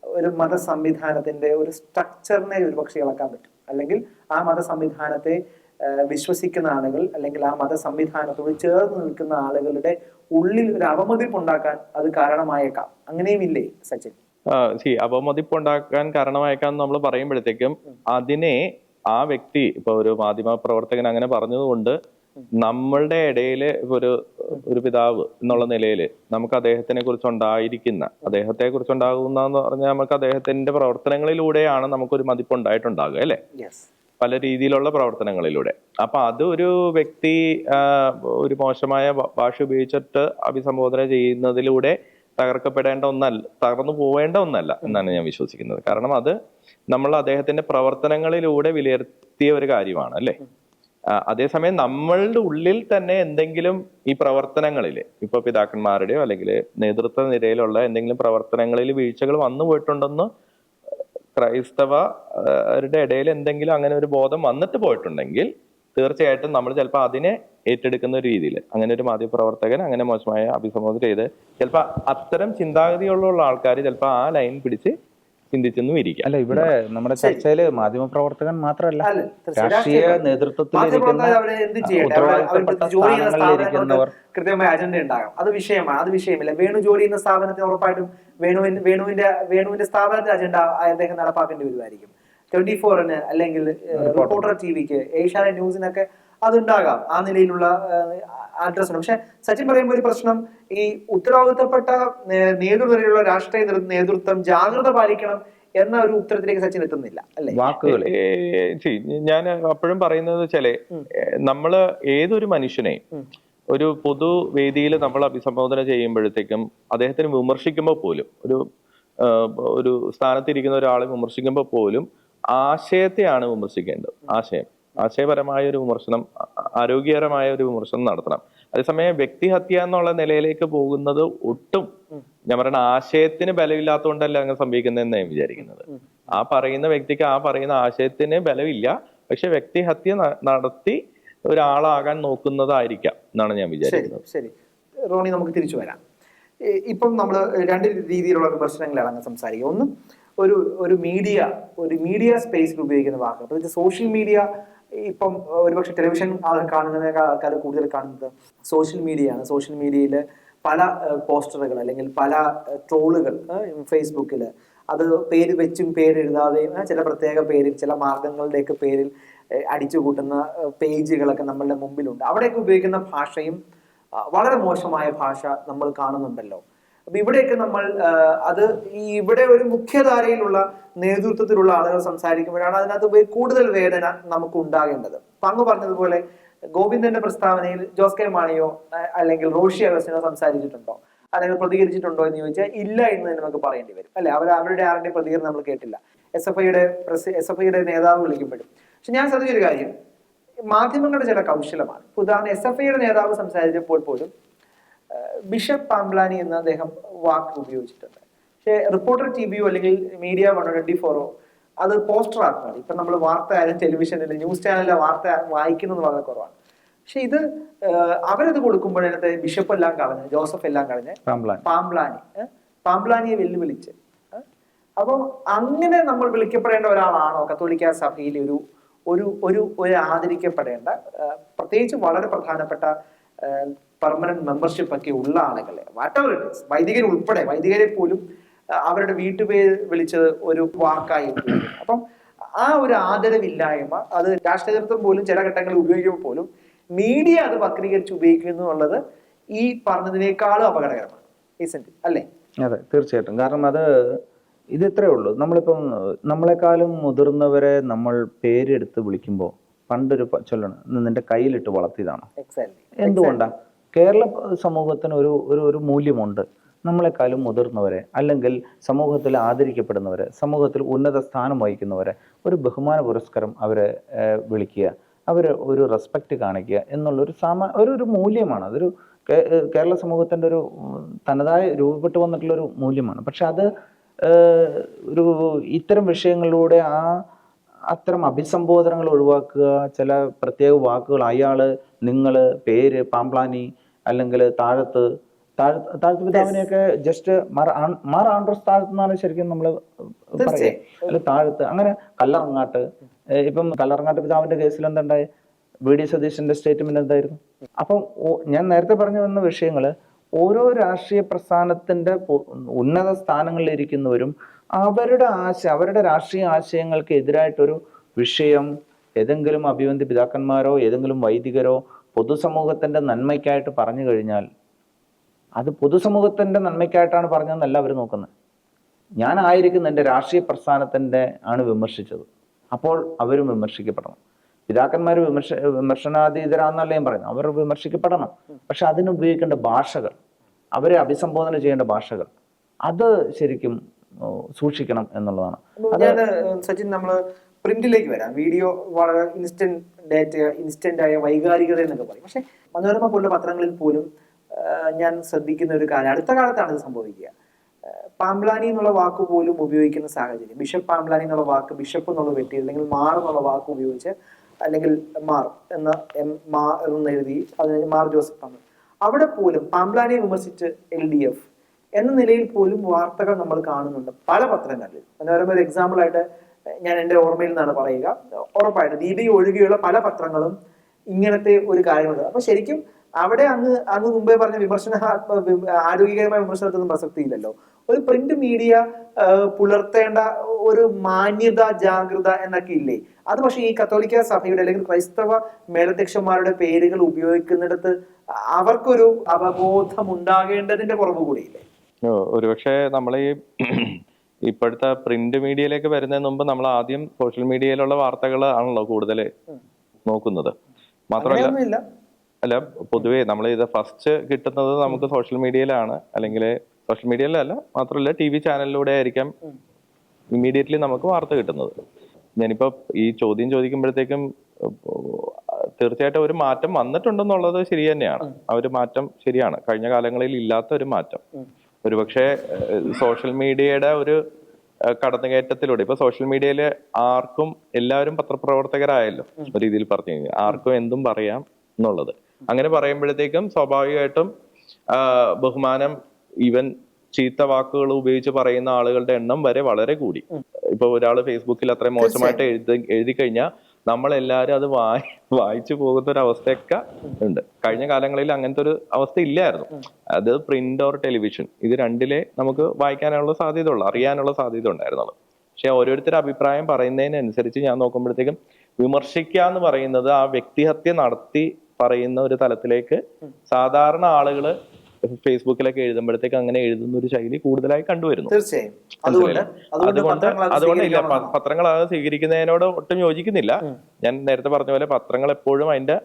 ഒരു മത സംവിധാനത്തിന്റെ ഒരു സ്ട്രക്ചറിനെ ഒരുപക്ഷെ ഇളക്കാൻ പറ്റും. അല്ലെങ്കിൽ ആ മത സംവിധാനത്തെ വിശ്വസിക്കുന്ന ആളുകൾ അല്ലെങ്കിൽ ആ മത സംവിധാനത്തോട് ചേർന്ന് നിൽക്കുന്ന ആളുകളുടെ ഉള്ളിൽ ഒരു അവമതിപ്പ് ഉണ്ടാക്കാൻ അത് കാരണമായേക്കാം. അങ്ങനെയും ഇല്ലേ സച്ചിൻ? സി അവമതിപ്പ് ഉണ്ടാക്കാൻ കാരണമായേക്കാം നമ്മൾ പറയുമ്പോഴത്തേക്കും അതിനെ ആ വ്യക്തി ഇപ്പൊ ഒരു മാധ്യമ പ്രവർത്തകൻ അങ്ങനെ പറഞ്ഞതുകൊണ്ട് നമ്മളുടെ ഇടയിൽ ഒരു ഒരു പിതാവ് എന്നുള്ള നിലയിൽ നമുക്ക് അദ്ദേഹത്തിനെ കുറിച്ച് ഉണ്ടായിരിക്കുന്ന അദ്ദേഹത്തെ കുറിച്ച് ഉണ്ടാകുന്ന എന്ന് പറഞ്ഞാൽ നമുക്ക് അദ്ദേഹത്തിന്റെ പ്രവർത്തനങ്ങളിലൂടെയാണ് നമുക്കൊരു മതിപ്പ് ഉണ്ടായിട്ടുണ്ടാകുക അല്ലെ പല രീതിയിലുള്ള പ്രവർത്തനങ്ങളിലൂടെ. അപ്പൊ അത് ഒരു വ്യക്തി ഒരു മോശമായ ഭാഷ ഉപയോഗിച്ചിട്ട് അഭിസംബോധന ചെയ്യുന്നതിലൂടെ തകർക്കപ്പെടേണ്ട ഒന്നല്ല തകർന്നു പോവേണ്ട ഒന്നല്ല എന്നാണ് ഞാൻ വിശ്വസിക്കുന്നത്. കാരണം അത് നമ്മൾ അദ്ദേഹത്തിന്റെ പ്രവർത്തനങ്ങളിലൂടെ വിലയിരുത്തിയ ഒരു കാര്യമാണ് അല്ലെ? അതേസമയം നമ്മളുടെ ഉള്ളിൽ തന്നെ എന്തെങ്കിലും ഈ പ്രവർത്തനങ്ങളിൽ ഇപ്പൊ പിതാക്കന്മാരുടെയോ അല്ലെങ്കിൽ നേതൃത്വ നിരയിലുള്ള എന്തെങ്കിലും പ്രവർത്തനങ്ങളിൽ വീഴ്ചകൾ വന്നു പോയിട്ടുണ്ടെന്ന് ക്രൈസ്തവരുടെ ഇടയിൽ എന്തെങ്കിലും അങ്ങനെ ഒരു ബോധം വന്നിട്ട് പോയിട്ടുണ്ടെങ്കിൽ തീർച്ചയായിട്ടും നമ്മൾ ചിലപ്പോൾ അതിനെ ഏറ്റെടുക്കുന്ന ഒരു രീതിയിൽ അങ്ങനെ ഒരു മാധ്യമപ്രവർത്തകൻ അങ്ങനെ മോശമായ അഭിസംബോധന ചെയ്ത് ചിലപ്പോൾ അത്തരം ചിന്താഗതിയുള്ള ആൾക്കാർ ചിലപ്പോൾ ആ ലൈൻ പിടിച്ച് ചിന്തിച്ചെന്നും ഇരിക്കാം അല്ല ഇവിടെ നമ്മുടെ ചർച്ചയിൽ മാധ്യമപ്രവർത്തകൻ മാത്രമല്ല രാഷ്ട്രീയ നേതൃത്വത്തിൽ കൃത്യമായ അജണ്ട ഉണ്ടാകാം അത് വിഷയമാണ് അത് വിഷയമില്ല. വേണു ജോലി ചെയ്യുന്ന സ്ഥാപനത്തിന് ഉറപ്പായിട്ടും വേണുവിന്റെ വേണുവിന്റെ വേണുവിന്റെ സ്ഥാപനത്തിന്റെ അജണ്ട അദ്ദേഹം നടപ്പാക്കേണ്ടി വരുമായിരിക്കും. ട്വന്റി ഫോറിന് അല്ലെങ്കിൽ റിപ്പോർട്ടർ ടി വിക്ക് ഏഷ്യാനെറ്റ് ന്യൂസിനൊക്കെ അതുണ്ടാകാം ആ നിലയിലുള്ള അഡ്രസ് പക്ഷെ സച്ചിൻ പറയുമ്പോൾ ഒരു പ്രശ്നം ഈ ഉത്തരവാദിത്തപ്പെട്ട നേതൃനിരയിലുള്ള രാഷ്ട്രീയ നേതൃത്വം ജാഗ്രത പാലിക്കണം എന്ന ഒരു ഉത്തരത്തിലേക്ക് സച്ചിൻ എത്തുന്നില്ല അല്ലെ? വാക്കുകൾ. ഞാൻ അപ്പോഴും പറയുന്നത് വെച്ചാൽ നമ്മൾ ഏതൊരു മനുഷ്യനെ ഒരു പൊതു വേദിയിൽ നമ്മൾ അഭിസംബോധന ചെയ്യുമ്പോഴത്തേക്കും അദ്ദേഹത്തിന് വിമർശിക്കുമ്പോൾ പോലും ഒരു ഒരു സ്ഥാനത്തിരിക്കുന്ന ഒരാളെ വിമർശിക്കുമ്പോൾ പോലും ആശയത്തെയാണ് വിമർശിക്കേണ്ടത് ആശയം. ആശയപരമായ ഒരു വിമർശനം ആരോഗ്യകരമായ ഒരു വിമർശനം നടത്തണം. അതേസമയം വ്യക്തിഹത്യ എന്നുള്ള നിലയിലേക്ക് പോകുന്നത് ഒട്ടും ഞാൻ പറയുന്ന ആശയത്തിന് ബലമില്ലാത്തതുകൊണ്ടല്ല അങ്ങനെ സംഭവിക്കുന്നതെന്ന് ഞാൻ വിചാരിക്കുന്നത്. ആ പറയുന്ന വ്യക്തിക്ക് ആ പറയുന്ന ആശയത്തിന് ബലമില്ല. പക്ഷെ വ്യക്തിഹത്യ നടത്തി ഒരാളാകാൻ നോക്കുന്നതായിരിക്കാം എന്നാണ് ഞാൻ വിചാരിക്കുന്നത്. ശരി. റോണി നമുക്ക് തിരിച്ചു വരാം. ഇപ്പം നമ്മൾ രണ്ട് രീതിയിലുള്ള വിമർശനങ്ങളാണ് അങ്ങ് സംസാരിക്കുക ഒന്ന് ഒരു ഒരു മീഡിയ ഒരു മീഡിയ സ്പേസിൽ ഉപയോഗിക്കുന്ന വാക്ക് പ്രത്യേകിച്ച് സോഷ്യൽ മീഡിയ ഇപ്പം ഒരുപക്ഷെ ടെലിവിഷൻ കാണുന്നതിനേക്കാൾ ആൾക്കാർ കൂടുതൽ കാണുന്നത് സോഷ്യൽ മീഡിയയാണ് സോഷ്യൽ മീഡിയയിൽ പല പോസ്റ്ററുകൾ അല്ലെങ്കിൽ പല ട്രോളുകൾ ഫേസ്ബുക്കിൽ അത് പേര് വെച്ചും പേരെഴുതാതെയും ചില പ്രത്യേക പേരിൽ ചില മാർഗങ്ങളുടെയൊക്കെ പേരിൽ അടിച്ചു കൂട്ടുന്ന പേജുകളൊക്കെ നമ്മളുടെ മുമ്പിലുണ്ട്. അവിടെയൊക്കെ ഉപയോഗിക്കുന്ന ഭാഷയും വളരെ മോശമായ ഭാഷ നമ്മൾ കാണുന്നുണ്ടല്ലോ. അപ്പൊ ഇവിടെയൊക്കെ നമ്മൾ അത് ഈ ഇവിടെ ഒരു മുഖ്യധാരയിലുള്ള നേതൃത്വത്തിലുള്ള ആളുകൾ സംസാരിക്കുമ്പോഴാണ് അതിനകത്ത് കൂടുതൽ വേദന നമുക്ക് ഉണ്ടാകേണ്ടത്. അങ്ങ് പറഞ്ഞതുപോലെ ഗോവിന്ദന്റെ പ്രസ്താവനയിൽ ജോസ് കെ മാണിയോ അല്ലെങ്കിൽ റോഷി അഗസ്റ്റിനോ സംസാരിച്ചിട്ടുണ്ടോ? അല്ലെങ്കിൽ പ്രതികരിച്ചിട്ടുണ്ടോ എന്ന് ചോദിച്ചാൽ ഇല്ല എന്ന് തന്നെ നമുക്ക് പറയേണ്ടി വരും. അല്ലെ? അവർ അവരുടെ ആരുടെ പ്രതികരണം നമ്മൾ കേട്ടില്ല. എസ് എഫ് ഐയുടെ എസ് എഫ് ഐയുടെ നേതാവ് വിളിക്കുമ്പോഴും. പക്ഷെ ഞാൻ ശ്രദ്ധിച്ചൊരു കാര്യം. മാധ്യമങ്ങളുടെ ചില കൗശലമാണ്. ഉദാഹരണം എസ് എഫ് ഐയുടെ നേതാവ് സംസാരിച്ചപ്പോൾ പോലും ബിഷപ്പ് പാംബ്ലാനി എന്ന് അദ്ദേഹം വാക്ക് ഉപയോഗിച്ചിട്ടുണ്ട്. പക്ഷേ റിപ്പോർട്ടർ ടി വിയോ അല്ലെങ്കിൽ മീഡിയ വൺ ട്വന്റി ഫോറോ അത് പോസ്റ്റർ ആക്കുന്നത് ഇപ്പൊ നമ്മൾ വാർത്ത ആയാലും ടെലിവിഷനിൽ ന്യൂസ് ചാനലിലെ വാർത്ത വായിക്കുന്നത് വളരെ കുറവാണ്. പക്ഷെ ഇത് അവരത് കൊടുക്കുമ്പോഴത്തെ ബിഷപ്പ് എല്ലാം കളഞ്ഞ് ജോസഫ് എല്ലാം കളഞ്ഞ് പാംബ്ലാനി. പാംബ്ലാനിയെ വെല്ലുവിളിച്ച്? അപ്പം അങ്ങനെ നമ്മൾ വിളിക്കപ്പെടേണ്ട ഒരാളാണോ കത്തോലിക്ക സഭയിലെ ഒരു ഒരു ഒരു ഒരു ആദരിക്കപ്പെടേണ്ട പ്രത്യേകിച്ച് വളരെ പ്രധാനപ്പെട്ട പെർമനന്റ് മെമ്പർഷിപ്പ് ഒക്കെ ഉള്ള ആളുകളെ. വാട്ട് എവർ ഇറ്റ് വൈദികർ ഉൾപ്പെടെ വൈദികരെ പോലും അവരുടെ വീട്ടുപേര് വിളിച്ചത് ഒരു വാക്കായി അപ്പം ആ ഒരു ആദരവില്ലായ്മ അത് രാഷ്ട്രീയത്വം പോലും ചില ഘട്ടങ്ങളിൽ ഉപയോഗിക്കുമ്പോൾ പോലും മീഡിയ അത് വക്രീകരിച്ച് ഉപയോഗിക്കുന്നു എന്നുള്ളത് ഈ പറഞ്ഞതിനേക്കാളും അപകടകരമാണ്. Isn't അല്ലേ? അതെ തീർച്ചയായിട്ടും. കാരണം അത് ഇത് ഇത്രേ ഉള്ളൂ. നമ്മളിപ്പം നമ്മളെക്കാളും മുതിർന്നവരെ നമ്മൾ പേരെടുത്ത് വിളിക്കുമ്പോൾ പണ്ടൊരു ചൊല്ലണം നിന്റെ കയ്യിലിട്ട് വളർത്തിയതാണ്? എന്തുകൊണ്ടാണ് എന്തുകൊണ്ടാ? കേരള സമൂഹത്തിന് ഒരു ഒരു ഒരു മൂല്യമുണ്ട്. നമ്മളെക്കാളും മുതിർന്നവരെ അല്ലെങ്കിൽ സമൂഹത്തിൽ ആദരിക്കപ്പെടുന്നവരെ സമൂഹത്തിൽ ഉന്നത സ്ഥാനം വഹിക്കുന്നവരെ ഒരു ബഹുമാന പുരസ്കാരം അവരെ വിളിക്കുക അവരെ ഒരു റെസ്പെക്റ്റ് കാണിക്കുക എന്നുള്ളൊരു സാമാ ഒരു ഒരു മൂല്യമാണ്. അതൊരു കേരള സമൂഹത്തിന്റെ ഒരു തനതായ രൂപപ്പെട്ടു വന്നിട്ടുള്ളൊരു മൂല്യമാണ്. പക്ഷെ അത് ഒരു ഇത്തരം വിഷയങ്ങളിലൂടെ ആ അത്തരം അഭിസംബോധനകൾ ഒഴിവാക്കുക ചില പ്രത്യേക വാക്കുകൾ അയാൾ നിങ്ങൾ പേര് പാമ്പ്ലാനി അല്ലെങ്കിൽ താഴത്ത് താഴ താഴത്ത് പിതാവിനെയൊക്കെ ജസ്റ്റ് മാർ ആൻഡ്രോസ് താഴത്ത് എന്നാണ് ശരിക്കും നമ്മൾ പറയുക. അല്ല താഴത്ത് അങ്ങനെ കല്ലറങ്ങാട്ട്. ഇപ്പം കല്ലറങ്ങാട്ട് പിതാവിന്റെ കേസിൽ എന്തുണ്ടായി? വി. ഡി. സതീശന്റെ സ്റ്റേറ്റ്മെന്റ് എന്തായിരുന്നു? അപ്പം ഞാൻ നേരത്തെ പറഞ്ഞു വന്ന വിഷയങ്ങൾ ഓരോ രാഷ്ട്രീയ പ്രസ്ഥാനത്തിന്റെ ഉന്നത സ്ഥാനങ്ങളിൽ ഇരിക്കുന്നവരും അവരുടെ ആശ അവരുടെ രാഷ്ട്രീയ ആശയങ്ങൾക്ക് എതിരായിട്ടൊരു വിഷയം ഏതെങ്കിലും അഭിവന്തി പിതാക്കന്മാരോ ഏതെങ്കിലും വൈദികരോ പൊതുസമൂഹത്തിന്റെ നന്മയ്ക്കായിട്ട് പറഞ്ഞു കഴിഞ്ഞാൽ അത് പൊതുസമൂഹത്തിന്റെ നന്മയ്ക്കായിട്ടാണ് പറഞ്ഞതെന്നല്ല അവർ നോക്കുന്നത്. ഞാനായിരിക്കുന്ന എന്റെ രാഷ്ട്രീയ പ്രസ്ഥാനത്തിന്റെ ആണ് വിമർശിച്ചത്. അപ്പോൾ അവരും വിമർശിക്കപ്പെടണം. പിതാക്കന്മാർ വിമർശ വിമർശനാതീതരാന്നല്ല ഞാൻ പറയുന്നത്. അവർ വിമർശിക്കപ്പെടണം. പക്ഷെ അതിന് ഉപയോഗിക്കേണ്ട ഭാഷകൾ അവരെ അഭിസംബോധന ചെയ്യേണ്ട ഭാഷകൾ അത് ശരിക്കും സൂക്ഷിക്കണം എന്നുള്ളതാണ്. സച്ചിൻ നമ്മൾ പ്രിന്റിലേക്ക് വരാം. വീഡിയോ വളരെ ഇൻസ്റ്റന്റ് ഡേറ്റ ഇൻസ്റ്റന്റ് ആയ വൈകാരികത എന്നൊക്കെ പറയും. പക്ഷെ മനോരമ പോലുള്ള പത്രങ്ങളിൽ പോലും ഞാൻ ശ്രദ്ധിക്കുന്ന ഒരു കാര്യം അടുത്ത കാലത്താണ് ഇത് സംഭവിക്കുക. പാംബ്ലാനി എന്നുള്ള വാക്ക് പോലും ഉപയോഗിക്കുന്ന സാഹചര്യം ബിഷപ്പ് പാമ്പ്ലാനി എന്നുള്ള വാക്ക് ബിഷപ്പ് എന്നുള്ള വ്യക്തി അല്ലെങ്കിൽ മാർ എന്നുള്ള വാക്ക് ഉപയോഗിച്ച് അല്ലെങ്കിൽ മാർ എന്ന എം മാർ എന്ന് എഴുതി അതിന് മാർ ജോസഫ് ആണ് അവിടെ പോലും പാംബ്ലാനെ വിമർശിച്ച് എൽ ഡി എഫ് എന്ന നിലയിൽ പോലും വാർത്തകൾ നമ്മൾ കാണുന്നുണ്ട് പല പത്രങ്ങളിൽ. മനോരമ ഒരു എക്സാമ്പിൾ ആയിട്ട് ഞാൻ എന്റെ ഓർമ്മയിൽ നിന്നാണ് പറയുക. ഉറപ്പായിട്ട് ദീപിക ഒഴികെയുള്ള പല പത്രങ്ങളും ഇങ്ങനത്തെ ഒരു കാര്യമുണ്ട് അപ്പൊ ശരിക്കും അവിടെ അങ്ങ് അങ്ങ് മുമ്പേ പറഞ്ഞ വിമർശന ആരോഗ്യകരമായ വിമർശനത്തിനൊന്നും പ്രസക്തിയില്ലല്ലോ. ഒരു പ്രിന്റ് മീഡിയ പുലർത്തേണ്ട ഒരു മാന്യത ജാഗ്രത എന്നൊക്കെ ഇല്ലേ? അത് പക്ഷേ ഈ കത്തോലിക്ക സഭയുടെ അല്ലെങ്കിൽ ക്രൈസ്തവ മേലധ്യക്ഷന്മാരുടെ പേരുകൾ ഉപയോഗിക്കുന്നിടത്ത് അവർക്കൊരു അവബോധം ഉണ്ടാകേണ്ടതിന്റെ കുറവ് കൂടിയില്ലേ? ഒരുപക്ഷെ നമ്മൾ ഈ ഇപ്പോഴത്തെ പ്രിന്റ് മീഡിയയിലേക്ക് വരുന്നതിന് മുമ്പ് നമ്മൾ ആദ്യം സോഷ്യൽ മീഡിയയിലുള്ള വാർത്തകൾ ആണല്ലോ കൂടുതൽ നോക്കുന്നത്. മാത്രമല്ല അല്ല പൊതുവേ നമ്മൾ ഇത് ഫസ്റ്റ് കിട്ടുന്നത് നമുക്ക് സോഷ്യൽ മീഡിയയിലാണ്. അല്ലെങ്കിൽ സോഷ്യൽ മീഡിയയിലല്ല മാത്രമല്ല ടി വി ചാനലിലൂടെ ആയിരിക്കാം ഇമ്മീഡിയറ്റ്ലി നമുക്ക് വാർത്ത കിട്ടുന്നത്. ഞാനിപ്പോ ഈ ചോദ്യം ചോദിക്കുമ്പോഴത്തേക്കും തീർച്ചയായിട്ടും ഒരു മാറ്റം വന്നിട്ടുണ്ടെന്നുള്ളത് ശരി തന്നെയാണ്. ആ ഒരു മാറ്റം ശരിയാണ്. കഴിഞ്ഞ കാലങ്ങളിൽ ഇല്ലാത്ത ഒരു മാറ്റം. ഒരുപക്ഷെ സോഷ്യൽ മീഡിയയുടെ ഒരു കടന്നുകയറ്റത്തിലൂടെ ഇപ്പൊ സോഷ്യൽ മീഡിയയിൽ ആർക്കും എല്ലാവരും പത്രപ്രവർത്തകരായല്ലോ ഒരു രീതിയിൽ പറഞ്ഞു കഴിഞ്ഞാൽ. ആർക്കും എന്തും പറയാം എന്നുള്ളത്. അങ്ങനെ പറയുമ്പോഴത്തേക്കും സ്വാഭാവികമായിട്ടും ബഹുമാനം ഈവൻ ചീത്ത വാക്കുകൾ ഉപയോഗിച്ച് പറയുന്ന ആളുകളുടെ എണ്ണം വരെ വളരെ കൂടി. ഇപ്പൊ ഒരാൾ ഫേസ്ബുക്കിൽ അത്ര മോശമായിട്ട് എഴുതി എഴുതി കഴിഞ്ഞാൽ നമ്മൾ എല്ലാവരും അത് വായി വായിച്ചു പോകുന്ന ഒരു അവസ്ഥയൊക്കെ ഉണ്ട്. കഴിഞ്ഞ കാലങ്ങളിൽ അങ്ങനത്തെ ഒരു അവസ്ഥ ഇല്ലായിരുന്നു. അത് പ്രിന്റ് ഓർ ടെലിവിഷൻ. ഇത് രണ്ടിലെ നമുക്ക് വായിക്കാനുള്ള സാധ്യത ഉള്ളു അറിയാനുള്ള സാധ്യത ഉണ്ടായിരുന്നുള്ളൂ. പക്ഷെ ഓരോരുത്തരുടെ അഭിപ്രായം പറയുന്നതിനനുസരിച്ച് ഞാൻ നോക്കുമ്പോഴത്തേക്കും വിമർശിക്കുക എന്ന് പറയുന്നത് ആ വ്യക്തിഹത്യ നടത്തി പറയുന്ന ഒരു തലത്തിലേക്ക് സാധാരണ ആളുകൾ ഫേസ്ബുക്കിലൊക്കെ എഴുതുമ്പോഴത്തേക്ക് അങ്ങനെ എഴുതുന്ന ഒരു ശൈലി കൂടുതലായി കണ്ടുവരുന്നു. തീർച്ചയായും. അതുകൊണ്ട് അതുകൊണ്ട് അതുകൊണ്ട് പത്രങ്ങൾ അത് ഇല്ല പത്രങ്ങൾ അത് സ്വീകരിക്കുന്നതിനോട് ഒട്ടും യോജിക്കുന്നില്ല. ഞാൻ നേരത്തെ പറഞ്ഞ പോലെ പത്രങ്ങൾ എപ്പോഴും അതിന്റെ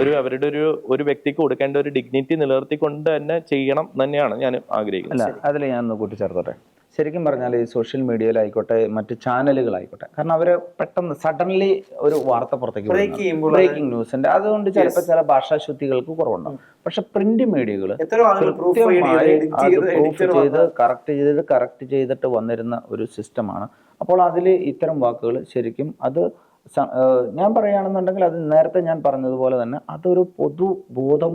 ഒരു അവരുടെ ഒരു ഒരു വ്യക്തിക്ക് കൊടുക്കേണ്ട ഒരു ഡിഗ്നിറ്റി നിലനിർത്തിക്കൊണ്ട് തന്നെ ചെയ്യണം തന്നെയാണ് ഞാൻ ആഗ്രഹിക്കുന്നത്. അതിൽ ഞാൻ ഒന്ന് കൂട്ടിച്ചേർത്തോട്ടെ. ശരിക്കും പറഞ്ഞാൽ ഈ സോഷ്യൽ മീഡിയയിലായിക്കോട്ടെ മറ്റ് ചാനലുകളായിക്കോട്ടെ കാരണം അവർ പെട്ടെന്ന് സഡൻലി ഒരു വാർത്ത പുറത്തേക്ക് ബ്രേക്ക് ചെയ്യുമ്പോൾ ബ്രേക്കിംഗ് ന്യൂസിന്റെ അതുകൊണ്ട് ചിലപ്പോൾ ചില ഭാഷാശുദ്ധികൾക്ക് കുറവുണ്ടാവും. പക്ഷെ പ്രിന്റ് മീഡിയകൾ പ്രൂഫ് കൃത്യമായി എഡിറ്റ് അത് ചെയ്ത് പ്രൂഫ് എഡിറ്റർ ചെയ്ത് കറക്റ്റ് ചെയ്ത് കറക്റ്റ് ചെയ്തിട്ട് വന്നിരുന്ന ഒരു സിസ്റ്റമാണ് അപ്പോൾ അതിൽ ഇത്തരം വാക്കുകൾ ശരിക്കും അത് ഞാൻ പറയുകയാണെന്നുണ്ടെങ്കിൽ അത് നേരത്തെ ഞാൻ പറഞ്ഞതുപോലെ തന്നെ അതൊരു പൊതുബോധം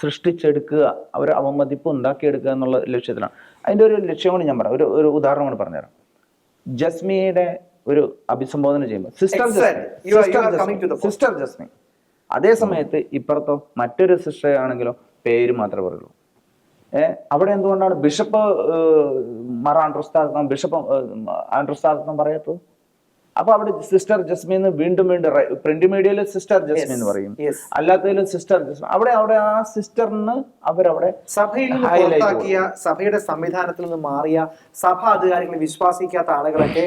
സൃഷ്ടിച്ചെടുക്കുക അവർ അവമതിപ്പ് ഉണ്ടാക്കിയെടുക്കുക എന്നുള്ള ലക്ഷ്യത്തിലാണ്. അതിന്റെ ഒരു ലക്ഷ്യം കൂടി ഞാൻ പറയാം. ഒരു ഒരു ഉദാഹരണം കൂടി പറഞ്ഞുതരാം. ജസ്മിയുടെ ഒരു അഭിസംബോധന ചെയ്യുമ്പോൾ സിസ്റ്റർ point. സിസ്റ്റർ ജസ്മി അതേ സമയത്ത് ഇപ്പുറത്തോ മറ്റൊരു സിസ്റ്റർ ആണെങ്കിലോ പേര് മാത്രമേ പറയുള്ളൂ. ഏഹ് അവിടെ എന്തുകൊണ്ടാണ് ബിഷപ്പ് മറ ആൻഡ്രോസ്താദം ബിഷപ്പ് ആൻഡ്രോസ്താദം പറയാത്തത്? അപ്പൊ അവിടെ സിസ്റ്റർ ജസ്മി എന്ന് വീണ്ടും വീണ്ടും പ്രിന്റ് മീഡിയയിലെ സിസ്റ്റർ ജസ്മി എന്ന് പറയും. അല്ലാത്തതിലും സിസ്റ്റർ ജസ്മി അവിടെ അവിടെ ആ സിസ്റ്ററിന് അവരവിടെ സഭയിൽ പുറത്താക്കിയ സഭയുടെ സംവിധാനത്തിൽ നിന്ന് മാറിയ സഭ അധികാരികളെ വിശ്വാസിക്കാത്ത ആളുകളൊക്കെ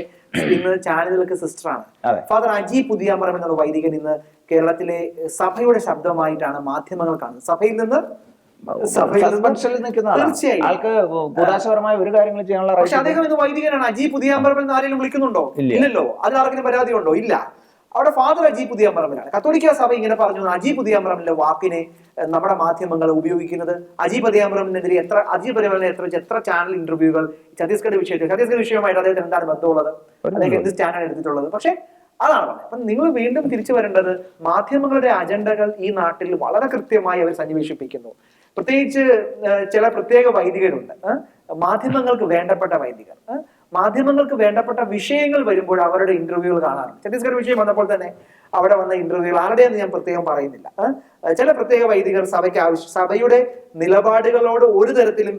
ഇന്ന് ചാനലുകൾക്ക് സിസ്റ്ററാണ്. ഫാദർ അജി പുതിയാമറം എന്നുള്ള വൈദികൻ ഇന്ന് കേരളത്തിലെ സഭയുടെ ശബ്ദമായിട്ടാണ് മാധ്യമങ്ങൾ കാണുന്നത്. സഭയിൽ നിന്ന് സസ്പെൻഷനിൽ നിൽക്കുന്ന തീർച്ചയായും. ആൾക്ക് കൂടാശപരമായ ഒരു കാര്യങ്ങൾ ചെയ്യാനുള്ള പക്ഷെ അദ്ദേഹം ഇന്ന് വൈദികനാണ്. അജി പുതിയാമ്പറമ്പിൽ നിന്ന് ആരെങ്കിലും വിളിക്കുന്നുണ്ടോ? ഇല്ലല്ലോ. അതിൽ ആർക്കെങ്കിലും പരാതി ഉണ്ടോ ഇല്ല. അവിടെ ഫാദർ അജി പുതിയ അമ്പലമിലാണ് കത്തോലിക്ക സഭ ഇങ്ങനെ പറഞ്ഞു അജി പുതിയ അമ്പലമിലെ വാക്കിനെ നമ്മുടെ മാധ്യമങ്ങൾ ഉപയോഗിക്കുന്നത്? അജി പതിയാമ്പ്രമിനെതിരെ എത്ര അജി പതിയാമ്പ്രമിനെ എത്ര എത്ര ചാനൽ ഇന്റർവ്യൂകൾ ഛത്തീസ്ഗഡ് വിഷയത്തിൽ ഛത്തീസ്ഗഡ് വിഷയമായിട്ട് അദ്ദേഹത്തിന് എന്താണ് ബന്ധമുള്ളത്? അദ്ദേഹം എന്ത് സ്റ്റാൻഡാണ് എടുത്തിട്ടുള്ളത്? പക്ഷേ അതാണ് പറഞ്ഞത്. അപ്പൊ നിങ്ങൾ വീണ്ടും തിരിച്ചു വരേണ്ടത് മാധ്യമങ്ങളുടെ അജണ്ടകൾ ഈ നാട്ടിൽ വളരെ കൃത്യമായി അവർ സന്നിവേശിപ്പിക്കുന്നു പ്രത്യേകിച്ച് ചില പ്രത്യേക വൈദികരുണ്ട്. മാധ്യമങ്ങൾക്ക് വേണ്ടപ്പെട്ട വൈദികർ. മാധ്യമങ്ങൾക്ക് വേണ്ടപ്പെട്ട വിഷയങ്ങൾ വരുമ്പോൾ അവരുടെ ഇന്റർവ്യൂകൾ കാണാറുണ്ട്. ഛത്തീസ്ഗഡ് വിഷയം വന്നപ്പോൾ തന്നെ അവിടെ വന്ന ഇന്റർവ്യൂകൾ ആരുടെയെന്ന് ഞാൻ പ്രത്യേകം പറയുന്നില്ല. ചില പ്രത്യേക വൈദികർ സഭയ്ക്ക് ആവശ്യം സഭയുടെ നിലപാടുകളോട് ഒരു തരത്തിലും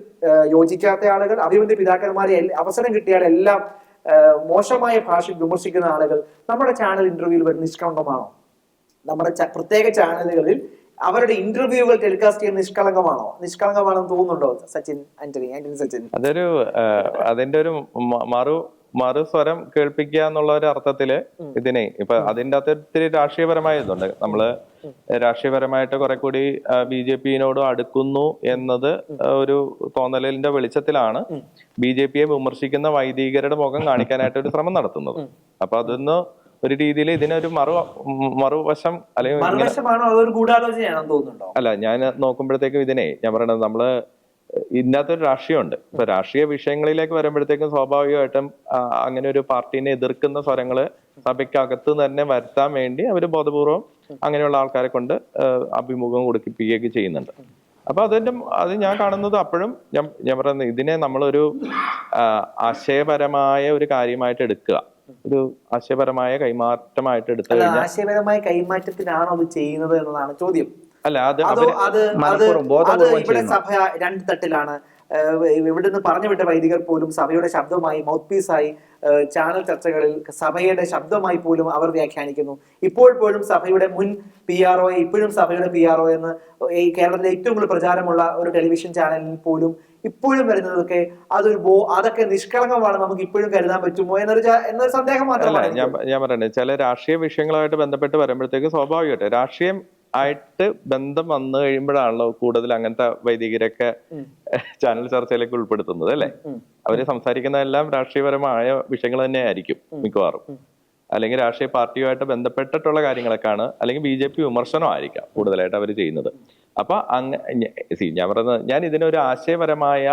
യോജിക്കാത്ത ആളുകൾ അഭിമന്യ പിതാക്കന്മാരെ അവസരം കിട്ടിയാൽ എല്ലാം മോശമായ ഭാഷയിൽ വിമർശിക്കുന്ന ആളുകൾ നമ്മുടെ ചാനൽ ഇന്റർവ്യൂവിൽ വരുന്ന നിഷ്കളങ്കമാണോ? നമ്മുടെ പ്രത്യേക ചാനലുകളിൽ അവരുടെ ഇന്റർവ്യൂകൾ ടെലികാസ്റ്റ് ചെയ്യുന്ന നിഷ്കളങ്കമാണോ? നിഷ്കളങ്കമാണെന്ന് തോന്നുന്നുണ്ടോ സച്ചിൻ ആന്റണി? ആന്റണി സച്ചിൻ. അതൊരു അതിന്റെ ഒരു മറു മറുസ്വരം കേൾപ്പിക്കുക എന്നുള്ള ഒരു അർത്ഥത്തിൽ ഇതിനെ ഇപ്പൊ അതിന്റെ അകത്ത് ഒത്തിരി രാഷ്ട്രീയപരമായ ഇതുണ്ട്. നമ്മൾ രാഷ്ട്രീയപരമായിട്ട് കുറെ കൂടി ബി ജെ പിന്നോട് അടുക്കുന്നു എന്നത് ഒരു തോന്നലിന്റെ വെളിച്ചത്തിലാണ് ബി ജെ പിയെ വിമർശിക്കുന്ന വൈദികരുടെ മുഖം കാണിക്കാനായിട്ട് ഒരു ശ്രമം നടത്തുന്നത്. അപ്പൊ അതൊന്ന് ഒരു രീതിയിൽ ഇതിനൊരു മറു മറുവശം അല്ലെങ്കിൽ അല്ല ഞാൻ നോക്കുമ്പോഴത്തേക്കും ഇതിനെ ഞാൻ പറയണത് നമ്മൾ ഇതിനകത്തൊരു രാഷ്ട്രീയമുണ്ട്. ഇപ്പൊ രാഷ്ട്രീയ വിഷയങ്ങളിലേക്ക് വരുമ്പോഴത്തേക്കും സ്വാഭാവികമായിട്ടും അങ്ങനെ ഒരു പാർട്ടീനെ എതിർക്കുന്ന സ്വരങ്ങൾ സഭയ്ക്കകത്ത് തന്നെ വരുത്താൻ വേണ്ടി അവർ ബോധപൂർവം അങ്ങനെയുള്ള ആൾക്കാരെ കൊണ്ട് അഭിമുഖം കൊടുക്കിപ്പിക്കുകയൊക്കെ ചെയ്യുന്നുണ്ട്. അപ്പൊ അതിന്റെ അത് ഞാൻ കാണുന്നത് അപ്പോഴും ഞാൻ ഞാൻ പറയുന്നത് ഇതിനെ നമ്മളൊരു ആശയപരമായ ഒരു കാര്യമായിട്ട് എടുക്കുക. ഒരു ആശയപരമായ കൈമാറ്റമായിട്ട് എടുത്തു കഴിഞ്ഞാൽ ആശയപരമായ കൈമാറ്റത്തിനാണോ അത് ചെയ്യുന്നത് എന്നതാണ് ചോദ്യം. അല്ല അത് അതോ ഇവിടെ സഭ രണ്ട് തട്ടിലാണ്. ഇവിടെ ഇവിടുന്ന് പറഞ്ഞു വിട്ട വൈദികർ പോലും സഭയുടെ ശബ്ദമായി മൗത്ത് പീസായി ചാനൽ ചർച്ചകളിൽ സഭയുടെ ശബ്ദമായി പോലും അവർ വ്യാഖ്യാനിക്കുന്നു. ഇപ്പോൾ പോലും സഭയുടെ മുൻ പി ആർ ഒ ഇപ്പോഴും സഭയുടെ പി ആർ ഒ എന്ന് ഈ കേരളത്തിലെ ഏറ്റവും കൂടുതൽ പ്രചാരമുള്ള ഒരു ടെലിവിഷൻ ചാനലിൽ പോലും ഇപ്പോഴും വരുന്നതൊക്കെ അതൊരു ബോ അതൊക്കെ നിഷ്കളങ്കമാണ് നമുക്ക് ഇപ്പോഴും കരുതാൻ പറ്റുമോ എന്നൊരു എന്നൊരു സന്ദേഹം മാത്രമാണ് ഞാൻ പറയണേ ചില രാഷ്ട്രീയ വിഷയങ്ങളുമായിട്ട് ബന്ധപ്പെട്ട് വരുമ്പോഴത്തേക്ക് സ്വാഭാവികമായിട്ട് രാഷ്ട്രീയം ആയിട്ട് ബന്ധം വന്നു കഴിയുമ്പോഴാണല്ലോ കൂടുതൽ അങ്ങനത്തെ വൈദികരൊക്കെ ചാനൽ ചർച്ചയിലേക്ക് ഉൾപ്പെടുത്തുന്നത് അല്ലെ? അവർ സംസാരിക്കുന്നതെല്ലാം രാഷ്ട്രീയപരമായ വിഷയങ്ങൾ തന്നെ ആയിരിക്കും മിക്കവാറും. അല്ലെങ്കിൽ രാഷ്ട്രീയ പാർട്ടിയുമായിട്ട് ബന്ധപ്പെട്ടിട്ടുള്ള കാര്യങ്ങളൊക്കെയാണ് അല്ലെങ്കിൽ ബി ജെ പി വിമർശനം ആയിരിക്കാം കൂടുതലായിട്ട് അവർ ചെയ്യുന്നത്. അപ്പൊ അങ്ങ സി ഞാൻ പറയുന്നത് ഞാൻ ഇതിനൊരു ആശയപരമായ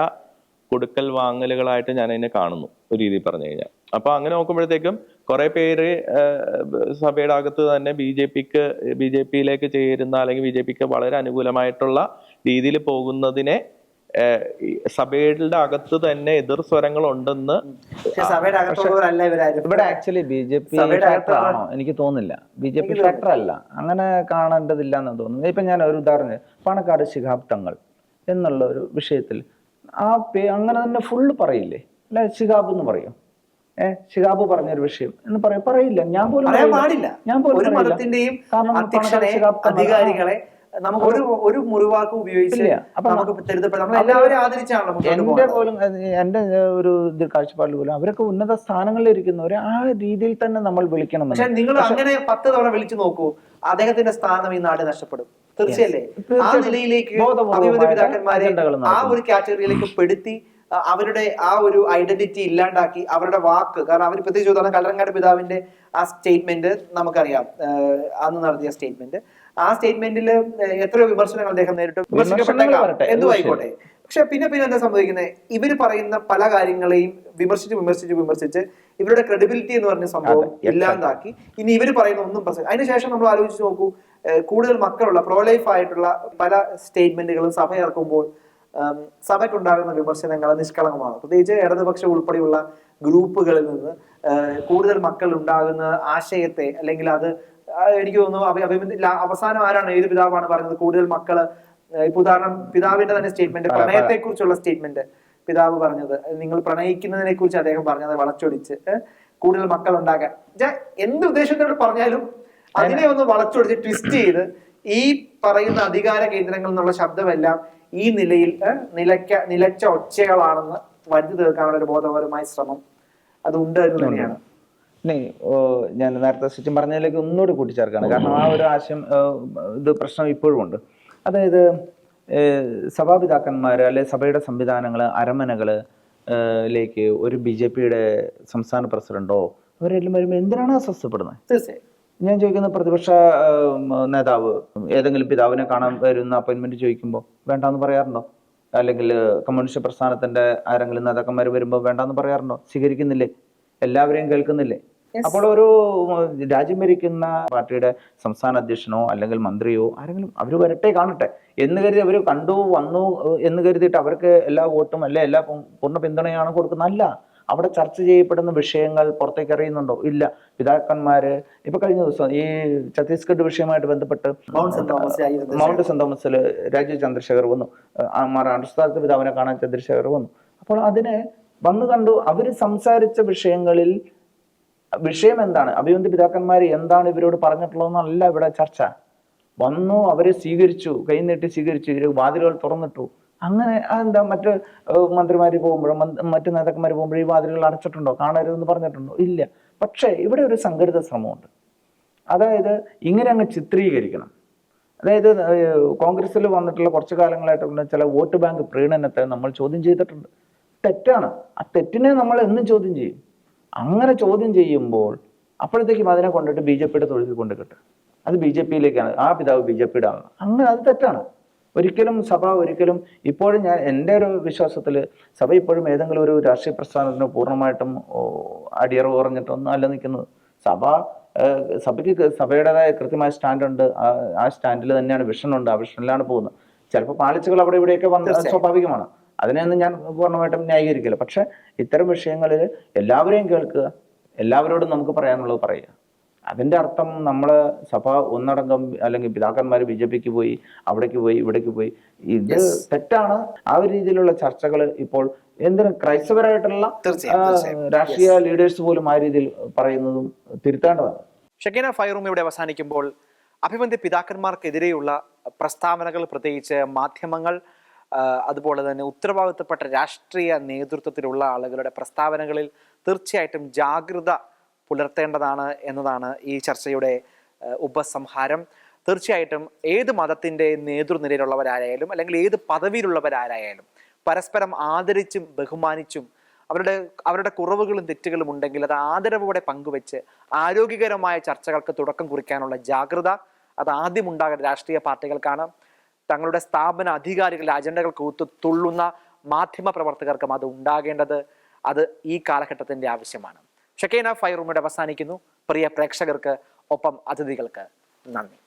കൊടുക്കൽ വാങ്ങലുകളായിട്ട് ഞാൻ അതിനെ കാണുന്നു ഒരു രീതിയിൽ പറഞ്ഞു കഴിഞ്ഞാൽ. അപ്പൊ അങ്ങനെ നോക്കുമ്പോഴത്തേക്കും കുറെ പേര് സഭയുടെ അകത്ത് തന്നെ ബി ജെ പിക്ക് ബി ജെ പിയിലേക്ക് ചേരുന്ന അല്ലെങ്കിൽ ബി ജെ പിക്ക് വളരെ അനുകൂലമായിട്ടുള്ള രീതിയിൽ പോകുന്നതിനെ സഭയുടെ അകത്ത് തന്നെ എതിർ സ്വരങ്ങൾ ഉണ്ടെന്ന് ഇവിടെ ആക്ച്വലി ബി ജെ പി ആണോ എനിക്ക് തോന്നുന്നില്ല. ബി ജെ പി ഫാക്ടർ അല്ല അങ്ങനെ കാണേണ്ടതില്ല എന്ന് തോന്നുന്നു ഇപ്പൊ ഞാൻ ഒരു ഉദാഹരണം പാണക്കാട് ശിഹാബ് തങ്ങൾ എന്നുള്ള ഒരു വിഷയത്തിൽ ആ പേ അങ്ങനെ തന്നെ ഫുള്ള് പറയില്ലേ? അല്ല ശിഹാബ് എന്ന് പറയും. ഏഹ് ശിഹാബ് പറഞ്ഞൊരു വിഷയം എന്ന് പറയും. പറയില്ല. ഞാൻ പോലും. ഞാൻ പോലും ശിഹാബ് തങ്ങൾ- അധികാരികളെ നമുക്ക് ഒരു ഒരു മുറിവാക്ക് അപ്പൊ നമുക്ക് ആദരിച്ചാണല്ലോ എന്റെ പോകുന്നത്. പോലും എന്റെ ഒരു ഇത് കാഴ്ചപ്പാടിൽ പോലും അവരൊക്കെ ഉന്നത സ്ഥാനങ്ങളിൽ ഇരിക്കുന്നവരെ ആ രീതിയിൽ തന്നെ നമ്മൾ വിളിക്കണം പക്ഷെ നിങ്ങൾ അങ്ങനെ പത്ത് തവണ വിളിച്ചു നോക്കൂ അദ്ദേഹത്തിന്റെ സ്ഥാനം ഈ നാട് നഷ്ടപ്പെടും. തീർച്ചയല്ലേ? ആ നിലയിലേക്ക് പിതാക്കന്മാരെ ആ ഒരു കാറ്റഗറിയിലേക്ക് പെടുത്തി അവരുടെ ആ ഒരു ഐഡന്റിറ്റി ഇല്ലാണ്ടാക്കി അവരുടെ വാക്ക് കാരണം അവർ പ്രത്യേകിച്ച് ഉദാഹരണം കല്ലറങ്ങാട് പിതാവിന്റെ ആ സ്റ്റേറ്റ്മെന്റ് നമുക്കറിയാം. അന്ന് നടത്തിയ സ്റ്റേറ്റ്മെന്റ്. ആ സ്റ്റേറ്റ്മെന്റിൽ എത്രയോ വിമർശനങ്ങൾ അദ്ദേഹം നേരിട്ടു. വിമർശിക്കപ്പെട്ടേക്കാം. എന്തു ആയിക്കോട്ടെ പക്ഷെ പിന്നെ പിന്നെ എന്താ സംഭവിക്കുന്നത് ഇവർ പറയുന്ന പല കാര്യങ്ങളെയും വിമർശിച്ച് വിമർശിച്ച് വിമർശിച്ച് ഇവരുടെ ക്രെഡിബിലിറ്റി എന്ന് പറഞ്ഞ സംഭവം. ഇല്ലാതാക്കി. ഇനി ഇവർ പറയുന്ന ഒന്നും പ്രശ്നം അതിനുശേഷം നമ്മൾ ആലോചിച്ച് നോക്കൂ കൂടുതൽ മക്കളുള്ള പ്രോലൈഫ് ആയിട്ടുള്ള പല സ്റ്റേറ്റ്മെന്റുകളും സഭ ഇറക്കുമ്പോൾ സഭയ്ക്കുണ്ടാകുന്ന വിമർശനങ്ങൾ നിഷ്കളങ്കമാണ്. പ്രത്യേകിച്ച് ഇടതുപക്ഷം ഉൾപ്പെടെയുള്ള ഗ്രൂപ്പുകളിൽ നിന്ന് കൂടുതൽ മക്കൾ ഉണ്ടാകുന്ന ആശയത്തെ അല്ലെങ്കിൽ അത് എനിക്ക് തോന്നുന്നു അഭി- അഭിമന്യ അവസാനം ആരാണ് ഏത് പിതാവാണ് പറഞ്ഞത് കൂടുതൽ മക്കൾ ഇപ്പൊ ഉദാഹരണം പിതാവിന്റെ തന്നെ സ്റ്റേറ്റ്മെന്റ് പ്രണയത്തെ കുറിച്ചുള്ള സ്റ്റേറ്റ്മെന്റ് പിതാവ് പറഞ്ഞത്. നിങ്ങൾ പ്രണയിക്കുന്നതിനെ കുറിച്ച് അദ്ദേഹം പറഞ്ഞത് വളച്ചൊടിച്ച് കൂടുതൽ മക്കൾ ഉണ്ടാകാൻ എന്ത് ഉദ്ദേശത്തോട് പറഞ്ഞാലും അതിനെ ഒന്ന് വളച്ചൊടിച്ച് ട്വിസ്റ്റ് ചെയ്ത് ഈ പറയുന്ന അധികാര കേന്ദ്രങ്ങളിൽ നിന്നുള്ള ശബ്ദമെല്ലാം ഈ നിലയിൽ നിലയ്ക്ക നിലച്ച ഒച്ചകളാണെന്ന് വരുത്തി തീർക്കാനുള്ള ഒരു ബോധപരമായ ശ്രമം അതുണ്ട് എന്ന് തന്നെയാണ്. ഞാൻ നേരത്തെ സച്ചിൻ പറഞ്ഞതിലേക്ക് ഒന്നുകൂടി കൂട്ടിച്ചേർക്കാണ് കാരണം ആ ഒരു ആശയം ഇത് പ്രശ്നം ഇപ്പോഴും ഉണ്ട്. അതായത് സഭാപിതാക്കന്മാർ അല്ലെ സഭയുടെ സംവിധാനങ്ങൾ അരമനകൾ ലേക്ക് ഒരു ബി ജെ പിയുടെ സംസ്ഥാന പ്രസിഡന്റോ അവരെല്ലാം വരുമ്പോൾ എന്തിനാണ് അസ്വസ്ഥപ്പെടുന്നത്? തീർച്ചയായും. ഞാൻ ചോദിക്കുന്ന പ്രതിപക്ഷ നേതാവ് ഏതെങ്കിലും പിതാവിനെ കാണാൻ വരുന്ന അപ്പോയിന്റ്മെന്റ് ചോദിക്കുമ്പോൾ വേണ്ടാന്ന് പറയാറുണ്ടോ? അല്ലെങ്കിൽ കമ്മ്യൂണിസ്റ്റ് പ്രസ്ഥാനത്തിന്റെ ആരെങ്കിലും നേതാക്കന്മാർ വരുമ്പോൾ വേണ്ടാന്ന് പറയാറുണ്ടോ? സ്വീകരിക്കുന്നില്ലേ? എല്ലാവരെയും കേൾക്കുന്നില്ലേ? അപ്പോൾ ഒരു രാജ്യം ഭരിക്കുന്ന പാർട്ടിയുടെ സംസ്ഥാന അധ്യക്ഷനോ അല്ലെങ്കിൽ മന്ത്രിയോ ആരെങ്കിലും അവർ വരട്ടെ കാണട്ടെ. എന്ന് കരുതി അവർ കണ്ടു വന്നു എന്ന് കരുതിയിട്ട് അവർക്ക് എല്ലാ വോട്ടും അല്ലെ എല്ലാ പൂർണ പിന്തുണയാണ് കൊടുക്കുന്നത് അല്ല അവിടെ ചർച്ച ചെയ്യപ്പെടുന്ന വിഷയങ്ങൾ പുറത്തേക്ക് അറിയുന്നുണ്ടോ ഇല്ല. പിതാക്കന്മാര് ഇപ്പൊ കഴിഞ്ഞ ദിവസം ഈ ഛത്തീസ്ഗഡ് വിഷയമായിട്ട് ബന്ധപ്പെട്ട് മൗണ്ട് സെന്റ് തോമസിൽ രാജീവ് ചന്ദ്രശേഖർ വന്നു. ആ മാറാണ്ടുസ്ഥാനത്ത് പിതാവിനെ കാണാൻ ചന്ദ്രശേഖർ വന്നു. അപ്പോൾ അതിനെ വന്നു കണ്ടു. അവർ സംസാരിച്ച വിഷയങ്ങളിൽ വിഷയം എന്താണ് അഭിവന്തി പിതാക്കന്മാർ എന്താണ് ഇവരോട് പറഞ്ഞിട്ടുള്ളതെന്നല്ല ഇവിടെ ചർച്ച. വന്നു അവരെ സ്വീകരിച്ചു കൈനീട്ടി സ്വീകരിച്ചു ഇവർ വാതിലുകൾ തുറന്നിട്ടു. അങ്ങനെ എന്താ മറ്റ് മന്ത്രിമാർ പോകുമ്പോഴും മറ്റു നേതാക്കന്മാർ പോകുമ്പോഴും ഈ വാതിലുകൾ അടച്ചിട്ടുണ്ടോ? കാണരുതെന്ന് പറഞ്ഞിട്ടുണ്ടോ? ഇല്ല. പക്ഷേ ഇവിടെ ഒരു സംഘടിത ശ്രമമുണ്ട്. അതായത് ഇങ്ങനെ അങ്ങ് ചിത്രീകരിക്കണം. അതായത് കോൺഗ്രസിൽ വന്നിട്ടുള്ള കുറച്ചു കാലങ്ങളായിട്ടുള്ള ചില വോട്ട് ബാങ്ക് പ്രീണനത്തെ നമ്മൾ ചോദ്യം ചെയ്തിട്ടുണ്ട്. തെറ്റാണ്. ആ തെറ്റിനെ നമ്മൾ എന്നും ചോദ്യം ചെയ്യും. അങ്ങനെ ചോദ്യം ചെയ്യുമ്പോൾ അപ്പോഴത്തേക്കും അതിനെ കൊണ്ടിട്ട് ബി ജെ പിയുടെ തൊഴിൽ കൊണ്ട് കിട്ടും അത് ബി ജെ പിയിലേക്കാണ്. ആ പിതാവ് ബി ജെ പിയുടെ ആണ് അങ്ങനെ അത് തെറ്റാണ്. ഒരിക്കലും സഭ ഒരിക്കലും ഇപ്പോഴും ഞാൻ എന്റെ ഒരു വിശ്വാസത്തിൽ സഭ ഇപ്പോഴും ഏതെങ്കിലും ഒരു രാഷ്ട്രീയ പ്രസ്ഥാനത്തിന് പൂർണമായിട്ടും അടിയറവ് കുറഞ്ഞിട്ടൊന്നും അല്ല നിൽക്കുന്നത്. സഭ സഭയ്ക്ക് സഭയുടേതായ കൃത്യമായ സ്റ്റാൻഡുണ്ട്. ആ സ്റ്റാൻഡിൽ തന്നെയാണ് വിഷനുണ്ട്. ആ വിഷനിലാണ് പോകുന്നത്. ചിലപ്പോൾ പാളിച്ചകൾ അവിടെ ഇവിടെയൊക്കെ വന്നത് സ്വാഭാവികമാണ്. അതിനെയൊന്നും ഞാൻ പൂർണമായിട്ടും ന്യായീകരിക്കില്ല. പക്ഷെ ഇത്തരം വിഷയങ്ങളിൽ എല്ലാവരെയും കേൾക്കുക എല്ലാവരോടും നമുക്ക് പറയാനുള്ളത് പറയുക. അതിന്റെ അർത്ഥം നമ്മൾ സഭ ഒന്നടങ്കം അല്ലെങ്കിൽ പിതാക്കന്മാർ ബി ജെ പിക്ക് പോയി അവിടേക്ക് പോയി ഇവിടേക്ക് പോയി. ഇത് തെറ്റാണ്. ആ ഒരു രീതിയിലുള്ള ചർച്ചകൾ ഇപ്പോൾ എന്തിനും ക്രൈസ്തവരായിട്ടുള്ള രാഷ്ട്രീയ ലീഡേഴ്സ് പോലും ആ രീതിയിൽ പറയുന്നതും തിരുത്തേണ്ടതാണ്. ഷക്കീന ഫൈറൂം ഇവിടെ അവസാനിക്കുമ്പോൾ അഭിമന്യ പിതാക്കന്മാർക്കെതിരെയുള്ള പ്രസ്താവനകൾ പ്രത്യേകിച്ച് മാധ്യമങ്ങൾ അതുപോലെ തന്നെ ഉത്തരവാദിത്തപ്പെട്ട രാഷ്ട്രീയ നേതൃത്വത്തിലുള്ള ആളുകളുടെ പ്രസ്താവനകളിൽ തീർച്ചയായിട്ടും ജാഗ്രത പുലർത്തേണ്ടതാണ് എന്നതാണ് ഈ ചർച്ചയുടെ ഉപസംഹാരം. തീർച്ചയായിട്ടും ഏത് മതത്തിന്റെ നേതൃനിരയിലുള്ളവരായാലും അല്ലെങ്കിൽ ഏത് പദവിയിലുള്ളവരായാലും പരസ്പരം ആദരിച്ചും ബഹുമാനിച്ചും അവരുടെ അവരുടെ കുറവുകളും തെറ്റുകളും ഉണ്ടെങ്കിൽ അത് ആദരവോടെ പങ്കുവെച്ച് ആരോഗ്യകരമായ ചർച്ചകൾക്ക് തുടക്കം കുറിക്കാനുള്ള ജാഗ്രത അത് ആദ്യം ഉണ്ടാകേണ്ട രാഷ്ട്രീയ പാർട്ടികൾക്കാണ്. തങ്ങളുടെ സ്ഥാപന അധികാരികളുടെ അജണ്ടകൾക്ക് ഒത്തു തുള്ളുന്ന മാധ്യമ പ്രവർത്തകർക്കും അത് ഉണ്ടാകേണ്ടത് അത് ഈ കാലഘട്ടത്തിന്റെ ആവശ്യമാണ്. ഷക്കീന ഫൈറൂമിയുടെ അവസാനിക്കുന്നു. പ്രിയ പ്രേക്ഷകർക്ക് ഒപ്പം അതിഥികൾക്ക് നന്ദി.